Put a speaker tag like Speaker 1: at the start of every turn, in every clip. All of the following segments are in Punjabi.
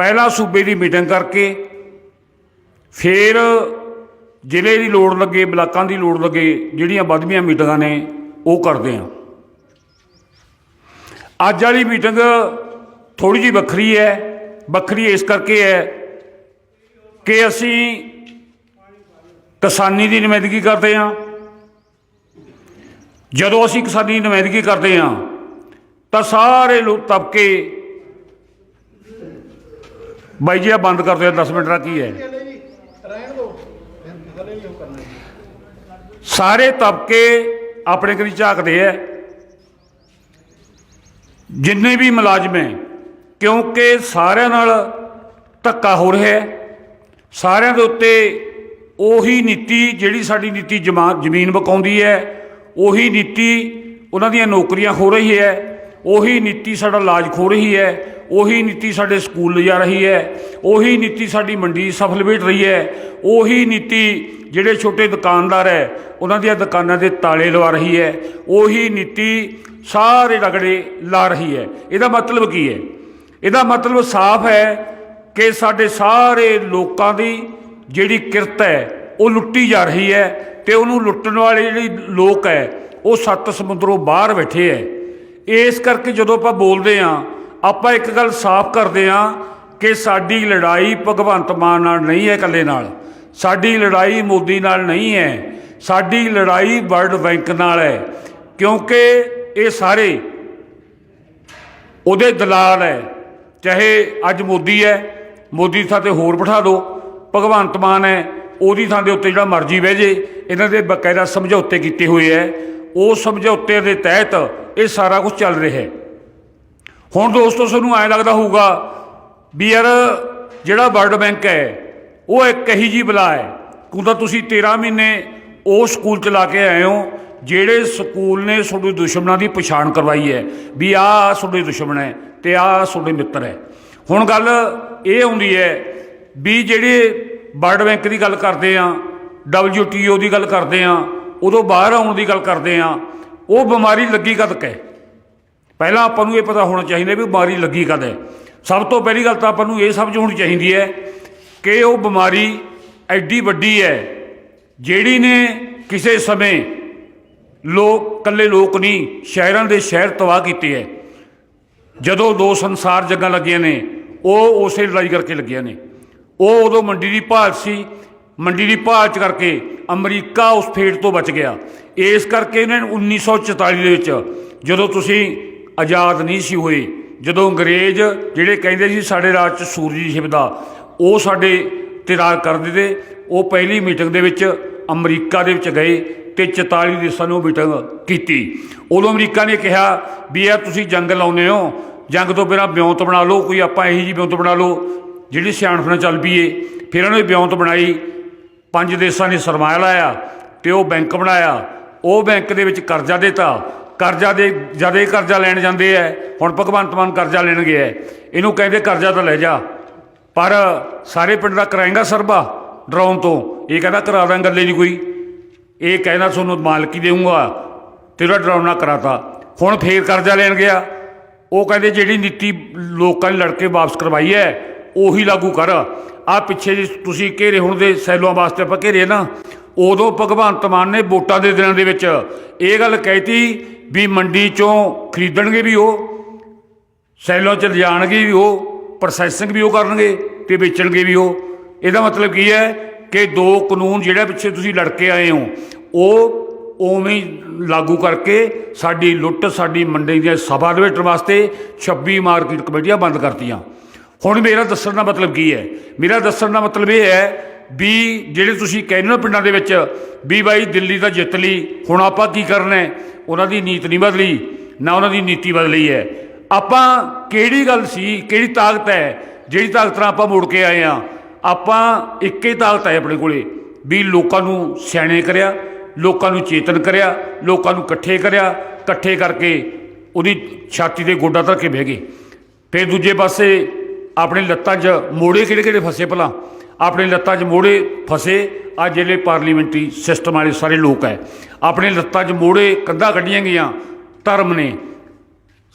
Speaker 1: ਪਹਿਲਾਂ ਸੂਬੇ ਦੀ ਮੀਟਿੰਗ ਕਰਕੇ ਫਿਰ ਜ਼ਿਲ੍ਹੇ ਦੀ ਲੋੜ ਲੱਗੇ, ਬਲਾਕਾਂ ਦੀ ਲੋੜ ਲੱਗੇ, ਜਿਹੜੀਆਂ ਵੱਧਵੀਆਂ ਮੀਟਿੰਗਾਂ ਨੇ, ਉਹ ਕਰਦੇ ਆ ਅੱਜ ਵਾਲੀ ਮੀਟਿੰਗ ਥੋੜੀ ਜਿਹੀ ਵੱਖਰੀ ਹੈ, ਵੱਖਰੀ ਇਸ ਕਰਕੇ ਹੈ ਕਿ ਅਸੀਂ ਕਿਸਾਨੀ ਦੀ ਨੁਮਾਇੰਦਗੀ ਕਰਦੇ ਹਾਂ। ਜਦੋਂ ਅਸੀਂ ਕਿਸਾਨੀ ਦੀ ਨੁਮਾਇੰਦਗੀ ਕਰਦੇ ਹਾਂ, ਤਾਂ ਸਾਰੇ ਲੋਕ ਤਬਕੇ ਬਾਈ ਜੀ ਆ ਬੰਦ ਕਰ ਦਿਓ 10 ਮਿੰਟ ਦਾ ਕੀ ਹੈ?
Speaker 2: ਰਹਿਣ ਦੋ ਹਲੇ ਨਹੀਂ ਉਹ ਕਰਨਾ ਜੀ।
Speaker 1: ਸਾਰੇ ਤਬਕੇ ਆਪਣੇ ਕਰੀ ਝਾਕਦੇ ਐ। ਜਿੰਨੇ ਵੀ ਮੁਲਾਜ਼ਮ ਹੈ ਕਿਉਂਕਿ ਸਾਰਿਆਂ ਨਾਲ ਧੱਕਾ ਹੋ ਰਿਹਾ ਹੈ ਸਾਰਿਆਂ ਦੇ ਉੱਤੇ ਉਹੀ ਨੀਤੀ ਜਿਹੜੀ ਸਾਡੀ ਨੀਤੀ ਜਮਾ ਜ਼ਮੀਨ ਬਕਾਉਂਦੀ ਹੈ ਉਹੀ ਨੀਤੀ ਉਹਨਾਂ ਦੀਆਂ ਨੌਕਰੀਆਂ ਖੋ ਰਹੀ ਹੈ ਉਹੀ ਨੀਤੀ ਸਾਡਾ ਇਲਾਜ ਖੋ ਰਹੀ ਹੈ, ਉਹੀ ਨੀਤੀ ਸਾਡੇ ਸਕੂਲ ਲਿਜਾ ਰਹੀ ਹੈ, ਉਹੀ ਨੀਤੀ ਸਾਡੀ ਮੰਡੀ ਸਫਲ ਵੇਟ ਰਹੀ ਹੈ, ਉਹੀ ਨੀਤੀ ਜਿਹੜੇ ਛੋਟੇ ਦੁਕਾਨਦਾਰ ਹੈ, ਉਹਨਾਂ ਦੀਆਂ ਦੁਕਾਨਾਂ ਦੇ ਤਾਲੇ ਲਵਾ ਰਹੀ ਹੈ, ਉਹੀ ਨੀਤੀ ਸਾਰੇ ਰਗੜੇ ਲਾ ਰਹੀ ਹੈ। ਇਹਦਾ ਮਤਲਬ ਕੀ ਹੈ? ਇਹਦਾ ਮਤਲਬ ਸਾਫ਼ ਹੈ ਕਿ ਸਾਡੇ ਸਾਰੇ ਲੋਕਾਂ ਦੀ ਜਿਹੜੀ ਕਿਰਤ ਹੈ, ਉਹ ਲੁੱਟੀ ਜਾ ਰਹੀ ਹੈ ਤੇ ਉਹਨੂੰ ਲੁੱਟਣ ਵਾਲੇ ਜਿਹੜੇ ਲੋਕ ਹੈ, ਉਹ ਸੱਤ ਸਮੁੰਦਰੋਂ ਬਾਹਰ ਬੈਠੇ ਹੈ। ਇਸ ਕਰਕੇ ਜਦੋਂ ਆਪਾਂ ਬੋਲਦੇ ਹਾਂ, ਆਪਾਂ ਇੱਕ ਗੱਲ ਸਾਫ਼ ਕਰਦੇ ਹਾਂ ਕਿ ਸਾਡੀ ਲੜਾਈ ਭਗਵੰਤ ਮਾਨ ਨਾਲ ਨਹੀਂ ਹੈ ਇਕੱਲੇ ਨਾਲ। ਸਾਡੀ ਲੜਾਈ ਮੋਦੀ ਨਾਲ ਨਹੀਂ ਹੈ। ਸਾਡੀ ਲੜਾਈ ਵਰਲਡ ਬੈਂਕ ਨਾਲ ਹੈ। ਕਿਉਂਕਿ ਇਹ ਸਾਰੇ ਉਹਦੇ ਦਲਾਲ ਹੈ। ਚਾਹੇ ਅੱਜ ਮੋਦੀ ਹੈ, ਮੋਦੀ ਦੀ ਥਾਂ ਤੇ ਹੋਰ ਬਿਠਾ ਦਿਓ ਭਗਵੰਤ ਮਾਨ ਹੈ, ਉਹਦੀ ਥਾਂ ਦੇ ਉੱਤੇ ਜਿਹੜਾ ਮਰਜ਼ੀ ਬਹਿ ਜੇ, ਇਹਨਾਂ ਦੇ ਬਕਾਇਦਾ ਸਮਝੌਤੇ ਕੀਤੇ ਹੋਏ ਹੈ। ਉਸ ਸਮਝੌਤੇ ਦੇ ਤਹਿਤ ਇਹ ਸਾਰਾ ਕੁਝ ਚੱਲ ਰਿਹਾ ਹੈ। ਹੁਣ ਦੋਸਤੋ, ਸਾਨੂੰ ਐਂ ਲੱਗਦਾ ਹੋਊਗਾ ਵੀ ਯਾਰ ਜਿਹੜਾ ਵਰਲਡ ਬੈਂਕ ਹੈ, ਉਹ ਇੱਕ ਕਹੀ ਜੀ ਬਲਾ ਹੈ। ਕਿਉਂਕਿ ਤੁਸੀਂ 13 ਮਹੀਨੇ ਉਹ ਸਕੂਲ ਚਲਾ ਕੇ ਆਏ ਹੋ, ਜਿਹੜੇ ਸਕੂਲ ਨੇ ਤੁਹਾਡੇ ਦੁਸ਼ਮਣਾਂ ਦੀ ਪਛਾਣ ਕਰਵਾਈ ਹੈ ਵੀ ਆਹ ਤੁਹਾਡੇ ਦੁਸ਼ਮਣ ਹੈ ਤੇ ਆਹ ਤੁਹਾਡੇ ਮਿੱਤਰ ਹੈ। ਹੁਣ ਗੱਲ ਇਹ ਆਉਂਦੀ ਹੈ ਵੀ ਜਿਹੜੇ ਵਰਲਡ ਬੈਂਕ ਦੀ ਗੱਲ ਕਰਦੇ ਆ WTO ਦੀ ਗੱਲ ਕਰਦੇ ਆ ਉਦੋਂ ਬਾਹਰ ਆਉਣ ਦੀ ਗੱਲ ਕਰਦੇ ਆ ਉਹ ਬਿਮਾਰੀ ਲੱਗੀ ਕਦ ਕੈ ਪਹਿਲਾਂ ਆਪਾਂ ਨੂੰ ਇਹ ਪਤਾ ਹੋਣਾ ਚਾਹੀਦਾ ਵੀ ਬਿਮਾਰੀ ਲੱਗੀ ਕਦ ਹੈ। ਸਭ ਤੋਂ ਪਹਿਲੀ ਗੱਲ ਤਾਂ ਆਪਾਂ ਨੂੰ ਇਹ ਸਮਝ ਹੋਣੀ ਚਾਹੀਦੀ ਹੈ ਕਿ ਉਹ ਬਿਮਾਰੀ ਐਡੀ ਵੱਡੀ ਹੈ, ਜਿਹੜੀ ਨੇ ਕਿਸੇ ਸਮੇਂ ਲੋਕ ਕੱਲੇ ਲੋਕ ਨਹੀਂ, ਸ਼ਹਿਰਾਂ ਦੇ ਸ਼ਹਿਰ ਤਬਾਹ ਕੀਤੇ ਹੈ। ਜਦੋਂ ਦੋ ਸੰਸਾਰ ਜੱਗਾਂ ਲੱਗੀਆਂ ਨੇ, ਉਹ ਉਸੇ ਲੜਾਈ ਕਰਕੇ ਲੱਗੀਆਂ ਨੇ। ਉਹ ਉਦੋਂ ਮੰਡੀ ਦੀ ਭਾਲ ਸੀ ਮੰਡੀ ਦੀ ਭਾਅ ਚ ਕਰਕੇ ਅਮਰੀਕਾ ਉਸ ਫੇਟ ਤੋਂ ਬਚ ਗਿਆ। ਇਸ ਕਰਕੇ ਇਹਨਾਂ ਨੇ 1944 ਦੇ ਵਿੱਚ ਜਦੋਂ ਤੁਸੀਂ ਆਜ਼ਾਦ ਨਹੀਂ ਸੀ ਹੋਏ, ਜਦੋਂ ਅੰਗਰੇਜ਼ ਜਿਹੜੇ ਕਹਿੰਦੇ ਸੀ ਸਾਡੇ ਰਾਜ ਚ ਸੂਰਜੀ ਛਿਪਦਾ, ਉਹ ਸਾਡੇ ਤੇ ਰਾਜ ਕਰਦੇ ਤੇ ਉਹ ਪਹਿਲੀ ਮੀਟਿੰਗ ਦੇ ਵਿੱਚ ਅਮਰੀਕਾ ਦੇ ਵਿੱਚ ਗਏ ਤੇ 44 ਦੇਸ਼ਾਂ ਨੂੰ ਮੀਟਿੰਗ ਕੀਤੀ। ਉਦੋਂ ਅਮਰੀਕਾ ਨੇ ਕਿਹਾ ਵੀ ਯਾਰ ਤੁਸੀਂ ਜੰਗ ਲਾਉਨੇ ਹੋ, ਜੰਗ ਤੋਂ ਬਿਨਾਂ ਬਿਉਂਤ ਬਣਾ ਲਓ, ਕੋਈ ਆਪਾਂ ਇਹੀ ਜੀ ਬਿਉਂਤ ਬਣਾ ਲਓ, ਜਿਹੜੀ ਸਿਆਣਪ ਨਾਲ ਚੱਲ ਪਈਏ। ਫਿਰ ਉਹਨਾਂ ਨੇ ਬਿਉਂਤ ਬਣਾਈ ਪੰਜ ਦੇਸ਼ਾਂ ਨੇ ਸਰਮਾਇਆ ਲਾਇਆ ਤੇ ਉਹ ਬੈਂਕ ਬਣਾਇਆ। ਉਹ ਬੈਂਕ ਦੇ ਵਿੱਚ ਕਰਜ਼ਾ ਦਿੱਤਾ। ਕਰਜ਼ਾ ਦੇ, ਜਦ ਕਰਜ਼ਾ ਲੈਣ ਜਾਂਦੇ ਐ, ਹੁਣ ਭਗਵੰਤ ਮਾਨ ਕਰਜ਼ਾ ਲੈਣ ਗਿਆ ਹੈ। ਇਹਨੂੰ ਕਹਿੰਦੇ ਕਰਜ਼ਾ ਤਾਂ ਲੈ ਜਾ। ਪਰ ਸਾਰੇ ਪਿੰਡ ਦਾ ਕਰਾਏਗਾ ਸਰਬਾ ਡਰਾਉਣ ਤੋਂ। ਇਹ ਕਹਿੰਦਾ ਕਰਾ ਦਾਂ ਗੱਲੇ ਨਹੀਂ ਕੋਈ। ਇਹ ਕਹਿੰਦਾ ਤੁਹਾਨੂੰ ਮਾਲਕੀ ਦੇਊਂਗਾ। ਤੇਰਾ ਡਰਾਉਣਾ ਕਰਾਤਾ। ਹੁਣ ਫੇਰ ਕਰਜ਼ਾ ਲੈਣ ਗਿਆ। ਉਹ ਕਹਿੰਦੇ ਜਿਹੜੀ ਨੀਤੀ ਲੋਕਾਂ ਨੇ ਲੜ ਕੇ ਵਾਪਸ ਕਰਵਾਈ ਹੈ ਉਹੀ ਲਾਗੂ ਕਰ। ਆ ਪਿੱਛੇ ਜੇ ਤੁਸੀਂ ਘੇਰੇ ਹੁਣ ਦੇ ਸੈਲੋਂ ਵਾਸਤੇ ਆਪਾਂ ਘੇਰੇ ਨਾ, ਉਦੋਂ ਭਗਵੰਤ ਮਾਨ ਨੇ ਵੋਟਾਂ ਦੇ ਦਿਨਾਂ ਦੇ ਵਿੱਚ ਇਹ ਗੱਲ ਕਹਿਤੀ ਵੀ ਮੰਡੀ ਚੋਂ ਖਰੀਦਣਗੇ ਵੀ ਉਹ ਸੈਲੋਂ ਚ ਲਿਜਾਣਗੇ ਵੀ ਉਹ ਪ੍ਰੋਸੈਸਿੰਗ ਵੀ ਉਹ ਕਰਨਗੇ ਤੇ ਵੇਚਣਗੇ ਵੀ ਉਹ। ਇਹਦਾ ਮਤਲਬ ਕੀ ਹੈ ਕਿ ਦੋ ਕਾਨੂੰਨ ਜਿਹੜੇ ਪਿੱਛੇ ਤੁਸੀਂ ਲੜ ਕੇ ਆਏ ਹੋ, ਉਹ ਉਵੇਂ ਲਾਗੂ ਕਰਕੇ ਸਾਡੀ ਲੁੱਟ, ਸਾਡੀ ਮੰਡੀ ਦੀਆਂ ਸਭਾ ਦੇ ਵਾਸਤੇ 26 ਮਾਰਕੀਟ ਕਮੇਟੀਆਂ ਬੰਦ ਕਰਤੀਆਂ। ਹੁਣ ਮੇਰਾ ਦੱਸਣ ਦਾ ਮਤਲਬ ਕੀ ਹੈ? ਮੇਰਾ ਦੱਸਣ ਦਾ ਮਤਲਬ ਇਹ ਹੈ ਵੀ ਜਿਹੜੇ ਤੁਸੀਂ ਕਹਿੰਦੇ ਹੋ ਪਿੰਡਾਂ ਦੇ ਵਿੱਚ ਵੀ ਬਾਈ ਦਿੱਲੀ ਦਾ ਜਿੱਤ ਲਈ, ਹੁਣ ਆਪਾਂ ਕੀ ਕਰਨਾ ਹੈ? ਉਹਨਾਂ ਦੀ ਨੀਤ ਨਹੀਂ ਬਦਲੀ, ਨਾ ਉਹਨਾਂ ਦੀ ਨੀਤੀ ਬਦਲੀ ਹੈ। ਆਪਾਂ ਕਿਹੜੀ ਗੱਲ ਸੀ, ਕਿਹੜੀ ਤਾਕਤ ਹੈ, ਜਿਹੜੀ ਤਾਕਤ ਨਾਲ ਆਪਾਂ ਮੁੜ ਕੇ ਆਏ ਆ ਆਪਾਂ ਇੱਕ ਹੀ ਤਾਕਤ ਹੈ ਆਪਣੇ ਕੋਲੇ, ਵੀ ਲੋਕਾਂ ਨੂੰ ਸਿਆਣੇ ਕਰਿਆ, ਲੋਕਾਂ ਨੂੰ ਚੇਤਨ ਕਰਿਆ, ਲੋਕਾਂ ਨੂੰ ਇਕੱਠੇ ਕਰਿਆ, ਇਕੱਠੇ ਕਰਕੇ ਉਹਦੀ ਛਾਤੀ ਦੇ ਗੋਡਾ ਧਰ ਕੇ ਬਹਿ ਗਏ। ਫਿਰ ਦੂਜੇ ਪਾਸੇ ਆਪਣੇ ਲੱਤਾਂ 'ਚ ਮੋੜੇ ਕਿਹੜੇ ਕਿਹੜੇ ਫਸੇ ਭਲਾ? ਆਪਣੇ ਲੱਤਾਂ 'ਚ ਮੋੜੇ ਫਸੇ ਆ ਜਿਹੜੇ ਪਾਰਲੀਮੈਂਟਰੀ ਸਿਸਟਮ ਵਾਲੇ ਸਾਰੇ ਲੋਕ ਹੈ। ਆਪਣੇ ਲੱਤਾਂ 'ਚ ਮੋੜੇ ਕੰਧਾਂ ਕੱਢੀਆਂ ਗਈਆਂ, ਧਰਮ ਨੇ।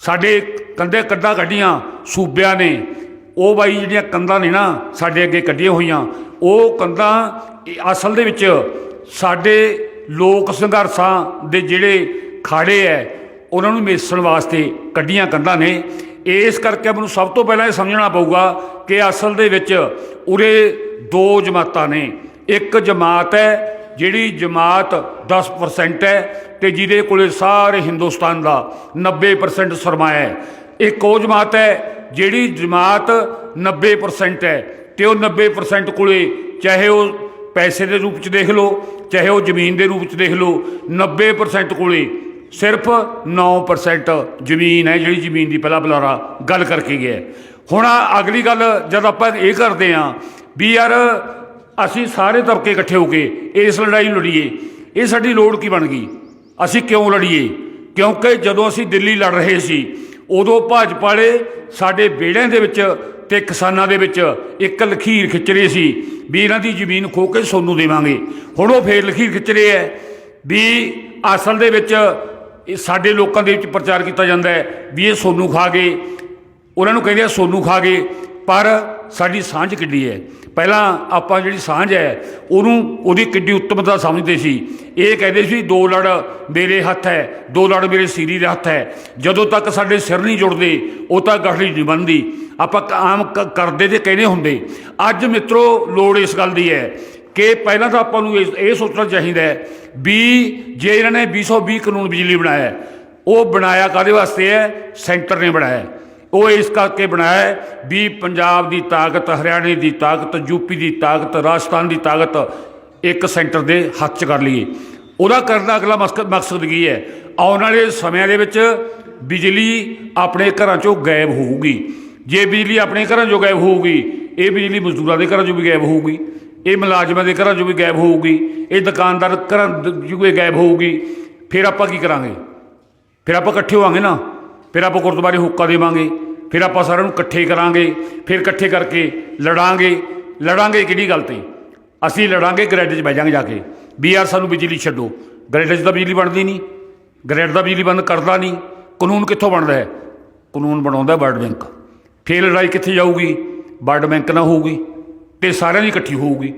Speaker 1: ਸਾਡੇ ਕੰਧੇ ਕੰਧਾਂ ਕੱਢੀਆਂ, ਸੂਬਿਆਂ ਨੇ। ਉਹ ਬਾਈ ਜਿਹੜੀਆਂ ਕੰਧਾਂ ਨੇ ਨਾ, ਸਾਡੇ ਅੱਗੇ ਕੱਢੀਆਂ ਹੋਈਆਂ, ਉਹ ਕੰਧਾਂ ਅਸਲ ਦੇ ਵਿੱਚ ਸਾਡੇ ਲੋਕ ਸੰਘਰਸ਼ਾਂ ਦੇ ਜਿਹੜੇ ਖਾੜੇ ਐ ਉਹਨਾਂ ਨੂੰ ਮੇਸਣ ਵਾਸਤੇ ਕੱਢੀਆਂ ਕੰਧਾਂ ਨੇ। ਇਸ ਕਰਕੇ ਮੈਨੂੰ ਸਭ ਤੋਂ ਪਹਿਲਾਂ ਇਹ ਸਮਝਣਾ ਪਊਗਾ ਕਿ ਅਸਲ ਦੇ ਵਿੱਚ ਉਰੇ ਦੋ ਜਮਾਤਾਂ ਨੇ। ਇੱਕ ਜਮਾਤ ਹੈ ਜਿਹੜੀ ਜਮਾਤ 10% ਹੈ ਤੇ ਜਿਹਦੇ ਕੋਲੇ ਸਾਰੇ ਹਿੰਦੁਸਤਾਨ ਦਾ 90% ਸਰਮਾਇਆ ਹੈ। ਇੱਕ ਉਹ ਜਮਾਤ ਹੈ ਜਿਹੜੀ ਜਮਾਤ 90% ਹੈ ਤੇ ਉਹ 90% ਕੋਲੇ ਚਾਹੇ ਉਹ ਪੈਸੇ ਦੇ ਰੂਪ ਚ ਦੇਖ ਲਓ, ਚਾਹੇ ਉਹ ਜ਼ਮੀਨ ਦੇ ਰੂਪ ਚ ਦੇਖ ਲਓ 90% ਕੋਲੇ ਸਿਰਫ 9% ਜ਼ਮੀਨ ਹੈ, ਜਿਹੜੀ ਜ਼ਮੀਨ ਦੀ ਪਹਿਲਾ ਬੁਲਾਰਾ ਗੱਲ ਕਰਕੇ ਗਿਆ ਹੁਣ ਅਗਲੀ ਗੱਲ ਜਦ ਆਪਾਂ ਇਹ ਕਰਦੇ ਹਾਂ ਵੀ ਯਾਰ ਅਸੀਂ ਸਾਰੇ ਤਬਕੇ ਇਕੱਠੇ ਹੋ ਕੇ ਇਸ ਲੜਾਈ ਨੂੰ ਲੜੀਏ, ਇਹ ਸਾਡੀ ਲੋੜ ਕੀ ਬਣ ਗਈ? ਅਸੀਂ ਕਿਉਂ ਲੜੀਏ? ਕਿਉਂਕਿ ਜਦੋਂ ਅਸੀਂ ਦਿੱਲੀ ਲੜ ਰਹੇ ਸੀ, ਉਦੋਂ ਭਾਜਪਾ ਵਾਲੇ ਸਾਡੇ ਵਿਹੜਿਆਂ ਦੇ ਵਿੱਚ ਤੇ ਕਿਸਾਨਾਂ ਦੇ ਵਿੱਚ ਇੱਕ ਲਖੀਰ ਖਿੱਚ ਰਹੇ ਸੀ ਵੀ ਇਹਨਾਂ ਦੀ ਜ਼ਮੀਨ ਖੋ ਕੇ ਸੋਨੂੰ ਦੇਵਾਂਗੇ। ਹੁਣ ਉਹ ਫੇਰ ਲਖੀਰ ਖਿੱਚ ਰਹੇ ਹੈ ਵੀ ਅਸਲ ਦੇ ਵਿੱਚ ਇਹ ਸਾਡੇ ਲੋਕਾਂ ਦੇ ਵਿੱਚ ਪ੍ਰਚਾਰ ਕੀਤਾ ਜਾਂਦਾ ਹੈ ਵੀ ਇਹ ਸੋਨੂੰ ਖਾ ਗਏ। ਉਹਨਾਂ ਨੂੰ ਕਹਿੰਦੇ ਆ ਸੋਨੂੰ ਖਾ ਗਏ। ਪਰ ਸਾਡੀ ਸਾਂਝ ਕਿੱਡੀ ਹੈ? ਪਹਿਲਾਂ ਆਪਾਂ ਜਿਹੜੀ ਸਾਂਝ ਹੈ, ਉਹਨੂੰ ਉਹਦੀ ਕਿੱਡੀ ਉੱਤਮਤਾ ਸਮਝਦੇ ਸੀ। ਇਹ ਕਹਿੰਦੇ ਸੀ, ਦੋ ਲੜ ਮੇਰੇ ਹੱਥ ਹੈ, ਦੋ ਲੜ ਮੇਰੇ ਸੀਰੀ ਦੇ ਹੱਥ ਹੈ। ਜਦੋਂ ਤੱਕ ਸਾਡੇ ਸਿਰ ਨਹੀਂ ਜੁੜਦੇ, ਉਹ ਤਾਂ ਗਠੜੀ ਨਹੀਂ ਬਣਦੀ। ਆਪਾਂ ਆਮ ਕ- ਕਰਦੇ ਤੇ ਕਹਿੰਦੇ ਹੁੰਦੇ। ਅੱਜ ਮਿੱਤਰੋ, ਲੋੜ ਇਸ ਗੱਲ ਦੀ ਹੈ ਕਿ ਪਹਿਲਾਂ ਤਾਂ ਆਪਾਂ ਨੂੰ ਇਹ ਇਹ ਸੋਚਣਾ ਚਾਹੀਦਾ ਹੈ ਵੀ ਜੇ ਇਹਨਾਂ ਨੇ 220 ਕਾਨੂੰਨ ਬਿਜਲੀ ਬਣਾਇਆ, ਉਹ ਬਣਾਇਆ ਕਾਦੇ ਵਾਸਤੇ ਹੈ? ਸੈਂਟਰ ਨੇ ਬਣਾਇਆ। ਉਹ ਇਸ ਕਰਕੇ ਬਣਾਇਆ ਵੀ ਪੰਜਾਬ ਦੀ ਤਾਕਤ, ਹਰਿਆਣੇ ਦੀ ਤਾਕਤ ਯੂਪੀ ਦੀ ਤਾਕਤ, ਰਾਜਸਥਾਨ ਦੀ ਤਾਕਤ ਇੱਕ ਸੈਂਟਰ ਦੇ ਹੱਥ 'ਚ ਕਰ ਲਈਏ। ਉਹਦਾ ਕਰਨ ਦਾ ਅਗਲਾ ਮਕਸਦ ਮਕਸਦ ਕੀ ਹੈ? ਆਉਣ ਵਾਲੇ ਸਮਿਆਂ ਦੇ ਵਿੱਚ ਬਿਜਲੀ ਆਪਣੇ ਘਰਾਂ 'ਚੋਂ ਗਾਇਬ ਹੋਊਗੀ। ਜੇ ਬਿਜਲੀ ਆਪਣੇ ਘਰਾਂ 'ਚੋਂ ਗਾਇਬ ਹੋਊਗੀ, ਇਹ ਬਿਜਲੀ ਮਜ਼ਦੂਰਾਂ ਦੇ ਘਰਾਂ 'ਚੋਂ ਵੀ ਗਾਇਬ ਹੋਊਗੀ। ਇਹ ਮੁਲਾਜ਼ਮਾਂ ਦੇ ਘਰਾਂ 'ਚੋਂ ਵੀ ਗਾਇਬ ਹੋਊਗੀ, ਇਹ ਦੁਕਾਨਦਾਰ ਘਰਾਂ 'ਚੋਂ ਵੀ ਗਾਇਬ ਹੋਊਗੀ, ਫਿਰ ਆਪਾਂ ਕੀ ਕਰਾਂਗੇ? ਫਿਰ ਆਪਾਂ ਇਕੱਠੇ ਹੋਵਾਂਗੇ ਨਾ, ਫਿਰ ਆਪਾਂ ਗੁਰਦੁਆਰੇ ਹੁੱਕਾ ਦੇਵਾਂਗੇ, ਫਿਰ ਆਪਾਂ ਸਾਰਿਆਂ ਨੂੰ ਇਕੱਠੇ ਕਰਾਂਗੇ, ਫਿਰ ਇਕੱਠੇ ਕਰਕੇ ਲੜਾਂਗੇ ਲੜਾਂਗੇ ਕਿਹੜੀ ਗੱਲ ਤੇ? ਅਸੀਂ ਲੜਾਂਗੇ, ਗ੍ਰਿਡ 'ਚ ਬਹਿ ਜਾਾਂਗੇ ਜਾ ਕੇ, ਵੀ ਯਾਰ ਸਾਨੂੰ ਬਿਜਲੀ ਛੱਡੋ, ਗ੍ਰਿਡ 'ਚ ਤਾਂ ਬਿਜਲੀ ਬਣਦੀ ਨਹੀਂ, ਗ੍ਰਿਡ ਦਾ ਬਿਜਲੀ ਬੰਦ ਕਰਦਾ ਨਹੀਂ, ਕਾਨੂੰਨ ਕਿੱਥੋਂ ਬਣਦਾ ਹੈ? ਕਾਨੂੰਨ ਬਣਾਉਂਦਾ ਵਰਲਡ ਬੈਂਕ, ਫਿਰ ਲੜਾਈ ਕਿੱਥੇ ਜਾਊਗੀ? ਵਰਲਡ ਬੈਂਕ ਨਾਲ ਹੋਊਗੀ। ਤੇ ਸਾਰਿਆਂ ਦੀ ਇਕੱਠੀ ਹੋਊਗੀ।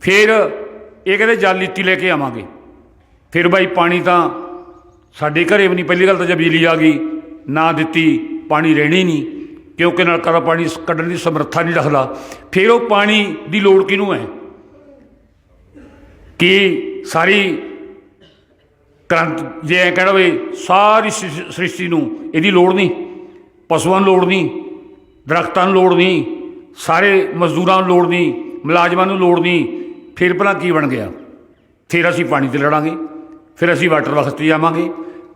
Speaker 1: ਫਿਰ ਇਹ ਕਹਿੰਦੇ, ਜਲ ਨੀਤੀ ਲੈ ਕੇ ਆਵਾਂਗੇ। ਫਿਰ ਬਾਈ ਪਾਣੀ ਤਾਂ ਸਾਡੇ ਘਰੇ ਵੀ ਨਹੀਂ, ਪਹਿਲੀ ਗੱਲ ਤਾਂ ਜੇ ਬਿਜਲੀ ਆ ਗਈ, ਨਾ ਦਿੱਤੀ, ਪਾਣੀ ਰਹਿਣੀ ਨਹੀਂ, ਕਿਉਂਕਿ ਨਲਕਾ ਦਾ ਪਾਣੀ ਕੱਢਣ ਦੀ ਸਮਰੱਥਾ ਨਹੀਂ ਰੱਖਦਾ। ਫਿਰ ਉਹ ਪਾਣੀ ਦੀ ਲੋੜ ਕਿਹਨੂੰ ਹੈ? ਕਿ ਸਾਰੀ ਕਰੰਟ, ਜੇ ਐਂ ਕਹਿਣਾ ਵੀ ਸਾਰੀ ਸ੍ਰਿ- ਸ੍ਰਿਸ਼ਟੀ ਨੂੰ ਇਹਦੀ ਲੋੜ ਨਹੀਂ, ਪਸ਼ੂਆਂ ਨੂੰ ਲੋੜ ਨਹੀਂ, ਦਰਖਤਾਂ ਨੂੰ ਲੋੜ ਨਹੀਂ ਸਾਰੇ ਮਜ਼ਦੂਰਾਂ ਨੂੰ ਲੋੜ ਨਹੀਂ, ਮੁਲਾਜ਼ਮਾਂ ਨੂੰ ਲੋੜ ਨਹੀਂ, ਫਿਰ ਭਲਾ ਕੀ ਬਣ ਗਿਆ? ਫਿਰ ਅਸੀਂ ਪਾਣੀ ਤੇ ਲੜਾਂਗੇ, ਫਿਰ ਅਸੀਂ ਵਾਟਰ ਵਕਸ ਤੇ ਜਾਵਾਂਗੇ।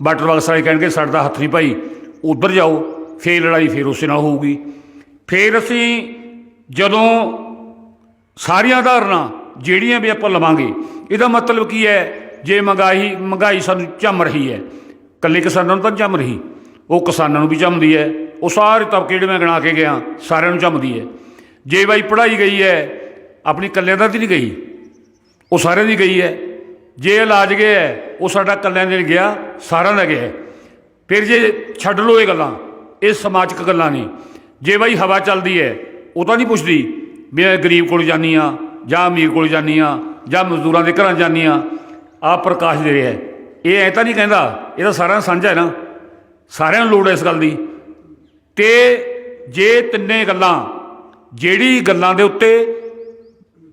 Speaker 1: ਵਾਟਰ ਵਕਸ ਵਾਲੇ ਕਹਿਣਗੇ, ਸਾਡਾ ਹੱਥ ਨਹੀਂ ਭਾਈ, ਉਧਰ ਜਾਓ, ਫੇਰ ਲੜਾਈ ਫੇਰ ਉਸੇ ਨਾਲ ਹੋਊਗੀ। ਫੇਰ ਅਸੀਂ ਜਦੋਂ ਸਾਰੀਆਂ ਉਦਾਹਰਨਾਂ, ਜਿਹੜੀਆਂ ਵੀ ਆਪਾਂ ਲਵਾਂਗੇ, ਇਹਦਾ ਮਤਲਬ ਕੀ ਹੈ? ਜੇ ਮਹਿੰਗਾਈ ਮਹਿੰਗਾਈ ਸਾਨੂੰ ਝੰਮ ਰਹੀ ਹੈ ਕੱਲੇ ਕਿਸਾਨਾਂ ਨੂੰ ਤਾਂ ਨੀ ਝੰਮ ਰਹੀ, ਉਹ ਕਿਸਾਨਾਂ ਨੂੰ ਵੀ ਝੰਮਦੀ ਹੈ, ਉਹ ਸਾਰੇ ਤਬਕੇ ਜਿਹੜੇ ਮੈਂ ਗਿਣਾ ਕੇ ਗਿਆ, ਸਾਰਿਆਂ ਨੂੰ ਝੰਮਦੀ ਹੈ। ਜੇ ਬਾਈ ਪੜ੍ਹਾਈ ਗਈ ਹੈ ਆਪਣੀ ਕੱਲਿਆਂ ਦਾ ਤਾਂ ਨਹੀਂ ਗਈ ਉਹ ਸਾਰਿਆਂ ਦੀ ਗਈ ਹੈ। ਜੇ ਇਲਾਜ ਗਿਆ ਹੈ, ਉਹ ਸਾਡਾ ਕੱਲਿਆਂ ਦੇ ਗਿਆ ਸਾਰਿਆਂ ਦਾ ਗਿਆ। ਫਿਰ ਜੇ ਛੱਡ ਲਓ ਇਹ ਗੱਲਾਂ ਇਹ ਸਮਾਜਿਕ ਗੱਲਾਂ ਨੇ। ਜੇ ਬਾਈ ਹਵਾ ਚੱਲਦੀ ਹੈ ਉਹ ਤਾਂ ਨਹੀਂ ਪੁੱਛਦੀ ਵੀ ਮੈਂ ਗਰੀਬ ਕੋਲ ਜਾਨੀ ਆ ਜਾਂ ਅਮੀਰ ਕੋਲ ਜਾਨੀ ਆ ਜਾਂ ਮਜ਼ਦੂਰਾਂ ਦੇ ਘਰਾਂ ਜਾਨੀ ਆ ਆ ਪ੍ਰਕਾਸ਼ ਦੇ ਰਿਹਾ ਇਹ ਐ ਤਾਂ ਨਹੀਂ ਕਹਿੰਦਾ ਇਹ ਤਾਂ ਸਾਰਿਆਂ ਦਾ ਸਾਂਝਾ ਹੈ ਨਾ। ਸਾਰਿਆਂ ਨੂੰ ਲੋੜ ਹੈ ਇਸ ਗੱਲ ਦੀ। ਤੇ ਜੇ ਤਿੰਨੇ ਗੱਲਾਂ ਜਿਹੜੀ ਗੱਲਾਂ ਦੇ ਉੱਤੇ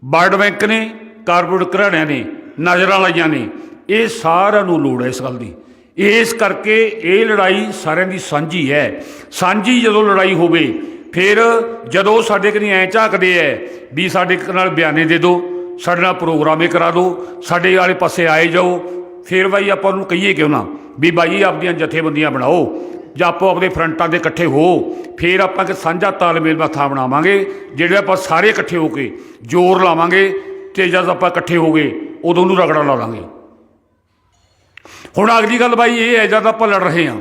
Speaker 1: ਵਰਲਡ ਬੈਂਕ ਨੇ, ਕਾਰਪੋਰੇਟ ਘਰਾਣਿਆਂ ਨੇ ਨਜ਼ਰਾਂ ਲਾਈਆਂ ਨੇ, ਇਹ ਸਾਰਿਆਂ ਨੂੰ ਲੋੜ ਹੈ ਇਸ ਗੱਲ ਦੀ। ਇਸ ਕਰਕੇ ਇਹ ਲੜਾਈ ਸਾਰਿਆਂ ਦੀ ਸਾਂਝੀ ਹੈ। ਸਾਂਝੀ ਜਦੋਂ ਲੜਾਈ ਹੋਵੇ, ਫਿਰ ਜਦੋਂ ਸਾਡੇ ਕਨੀ ਐ ਝਾਕਦੇ ਐ ਵੀ ਸਾਡੇ ਨਾਲ ਬਿਆਨੇ ਦੇ ਦਿਓ ਸਾਡੇ ਨਾਲ ਪ੍ਰੋਗਰਾਮੇ ਕਰਾ ਦਿਓ ਸਾਡੇ ਵਾਲੇ ਪਾਸੇ ਆਏ ਜਾਓ, ਫਿਰ ਬਾਈ ਆਪਾਂ ਨੂੰ ਕਹੀਏ ਕਿਉਂ ਨਾ ਵੀ ਬਾਈ ਆਪਦੀਆਂ ਜਥੇਬੰਦੀਆਂ ਬਣਾਓ। ਜਾਂ ਆਪੋ ਆਪਣੇ ਫਰੰਟਾਂ ਦੇ ਇਕੱਠੇ ਹੋ, ਫਿਰ ਆਪਾਂ ਇੱਕ ਸਾਂਝਾ ਤਾਲਮੇਲ ਮੱਥਾ ਬਣਾਵਾਂਗੇ, ਜਿਹੜੇ ਆਪਾਂ ਸਾਰੇ ਇਕੱਠੇ ਹੋ ਕੇ ਜ਼ੋਰ ਲਾਵਾਂਗੇ ਤੇ ਜਦ ਆਪਾਂ ਇਕੱਠੇ ਹੋ ਗਏ, ਉਦੋਂ ਨੂੰ ਰਗੜਾ ਲਾ ਲਾਂਗੇ। ਹੁਣ ਅਗਲੀ ਗੱਲ ਬਾਈ ਇਹ ਹੈ, ਜਦ ਆਪਾਂ ਲੜ ਰਹੇ ਹਾਂ,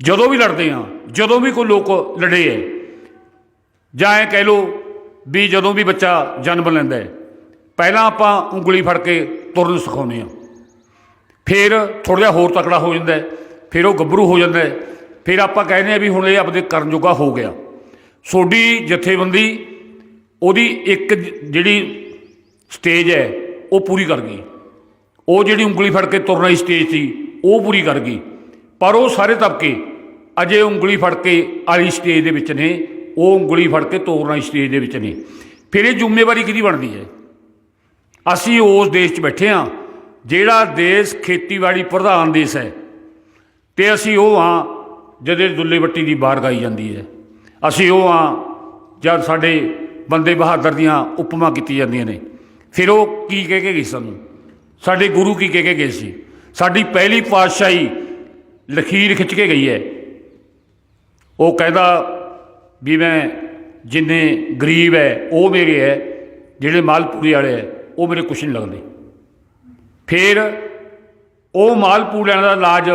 Speaker 1: ਜਦੋਂ ਵੀ ਲੜਦੇ ਹਾਂ, ਜਦੋਂ ਵੀ ਕੋਈ ਲੋਕ ਲੜੇ ਹੈ, ਜਾਂ ਇਹ ਕਹਿ ਲੋ ਵੀ ਜਦੋਂ ਵੀ ਬੱਚਾ ਜਨਮ ਲੈਂਦਾ ਹੈ, ਪਹਿਲਾਂ ਆਪਾਂ ਉਂਗਲੀ ਫੜ ਕੇ ਤੁਰਨ ਸਿਖਾਉਂਦੇ ਹਾਂ। ਫਿਰ ਥੋੜ੍ਹਾ ਜਿਹਾ ਹੋਰ ਤਕੜਾ ਹੋ ਜਾਂਦਾ ਹੈ ਫਿਰ ਉਹ ਗੱਭਰੂ ਹੋ ਜਾਂਦਾ ਹੈ। ਫਿਰ ਆਪਾਂ ਕਹਿੰਦੇ ਆ ਵੀ ਹੁਣ ਇਹ ਆਪਦੇ ਕਰਨ ਜੋਗਾ ਹੋ ਗਿਆ। ਸੋਡੀ ਜਥੇਬੰਦੀ, ਉਹਦੀ ਇੱਕ ਜਿਹੜੀ ਸਟੇਜ ਹੈ, ਉਹ ਪੂਰੀ ਕਰ ਗਈ। ਉਹ ਜਿਹੜੀ ਉਂਗਲੀ ਫੜ ਕੇ ਤੁਰਨ ਵਾਲੀ ਸਟੇਜ ਸੀ, ਉਹ ਪੂਰੀ ਕਰ ਗਈ। ਪਰ ਉਹ ਸਾਰੇ ਤਬਕੇ, ਅਜੇ ਉਂਗਲੀ ਫੜ ਕੇ ਵਾਲੀ ਸਟੇਜ ਦੇ ਵਿੱਚ ਨੇ, ਉਹ ਉਂਗਲੀ ਫੜ ਕੇ ਤੋਰਨ ਵਾਲੀ ਸਟੇਜ ਦੇ ਵਿੱਚ ਨੇ। ਫਿਰ ਇਹ ਜ਼ਿੰਮੇਵਾਰੀ ਕਿਹਦੀ ਬਣਦੀ ਹੈ? ਅਸੀਂ ਉਸ ਦੇਸ਼ 'ਚ ਬੈਠੇ ਹਾਂ, ਜਿਹੜਾ ਦੇਸ਼ ਖੇਤੀਬਾੜੀ ਪ੍ਰਧਾਨ ਦੇਸ਼ ਹੈ। ਕਿ ਅਸੀਂ ਉਹ ਹਾਂ ਜਿਹਦੇ ਦੁੱਲੇ ਵੱਟੀ ਦੀ ਬਾਰ ਗਾਈ ਜਾਂਦੀ ਹੈ। ਅਸੀਂ ਉਹ ਹਾਂ ਜਦ ਸਾਡੇ ਬੰਦੇ ਬਹਾਦਰ ਦੀਆਂ ਉਪਮਾ ਕੀਤੀ ਜਾਂਦੀਆਂ ਨੇ। ਫਿਰ ਉਹ ਕੀ ਕਹਿ ਕੇ ਗਏ ਸਾਨੂੰ? ਸਾਡੇ ਗੁਰੂ ਕੀ ਕਹਿ ਕੇ ਗਏ ਸੀ? ਸਾਡੀ ਪਹਿਲੀ ਪਾਤਸ਼ਾਹੀ ਲਖੀਰ ਖਿੱਚ ਕੇ ਗਈ ਹੈ। ਉਹ ਕਹਿੰਦਾ ਵੀ ਮੈਂ ਜਿੰਨੇ ਗਰੀਬ ਹੈ, ਉਹ ਮੇਰੇ ਹੈ, ਜਿਹੜੇ ਮਾਲਪੂਰੀ ਵਾਲੇ ਹੈ, ਉਹ ਮੇਰੇ ਕੁਛ ਨਹੀਂ ਲੱਗਦੇ। ਫਿਰ ਉਹ ਮਾਲਪੂੜਿਆਂ ਦਾ ਇਲਾਜ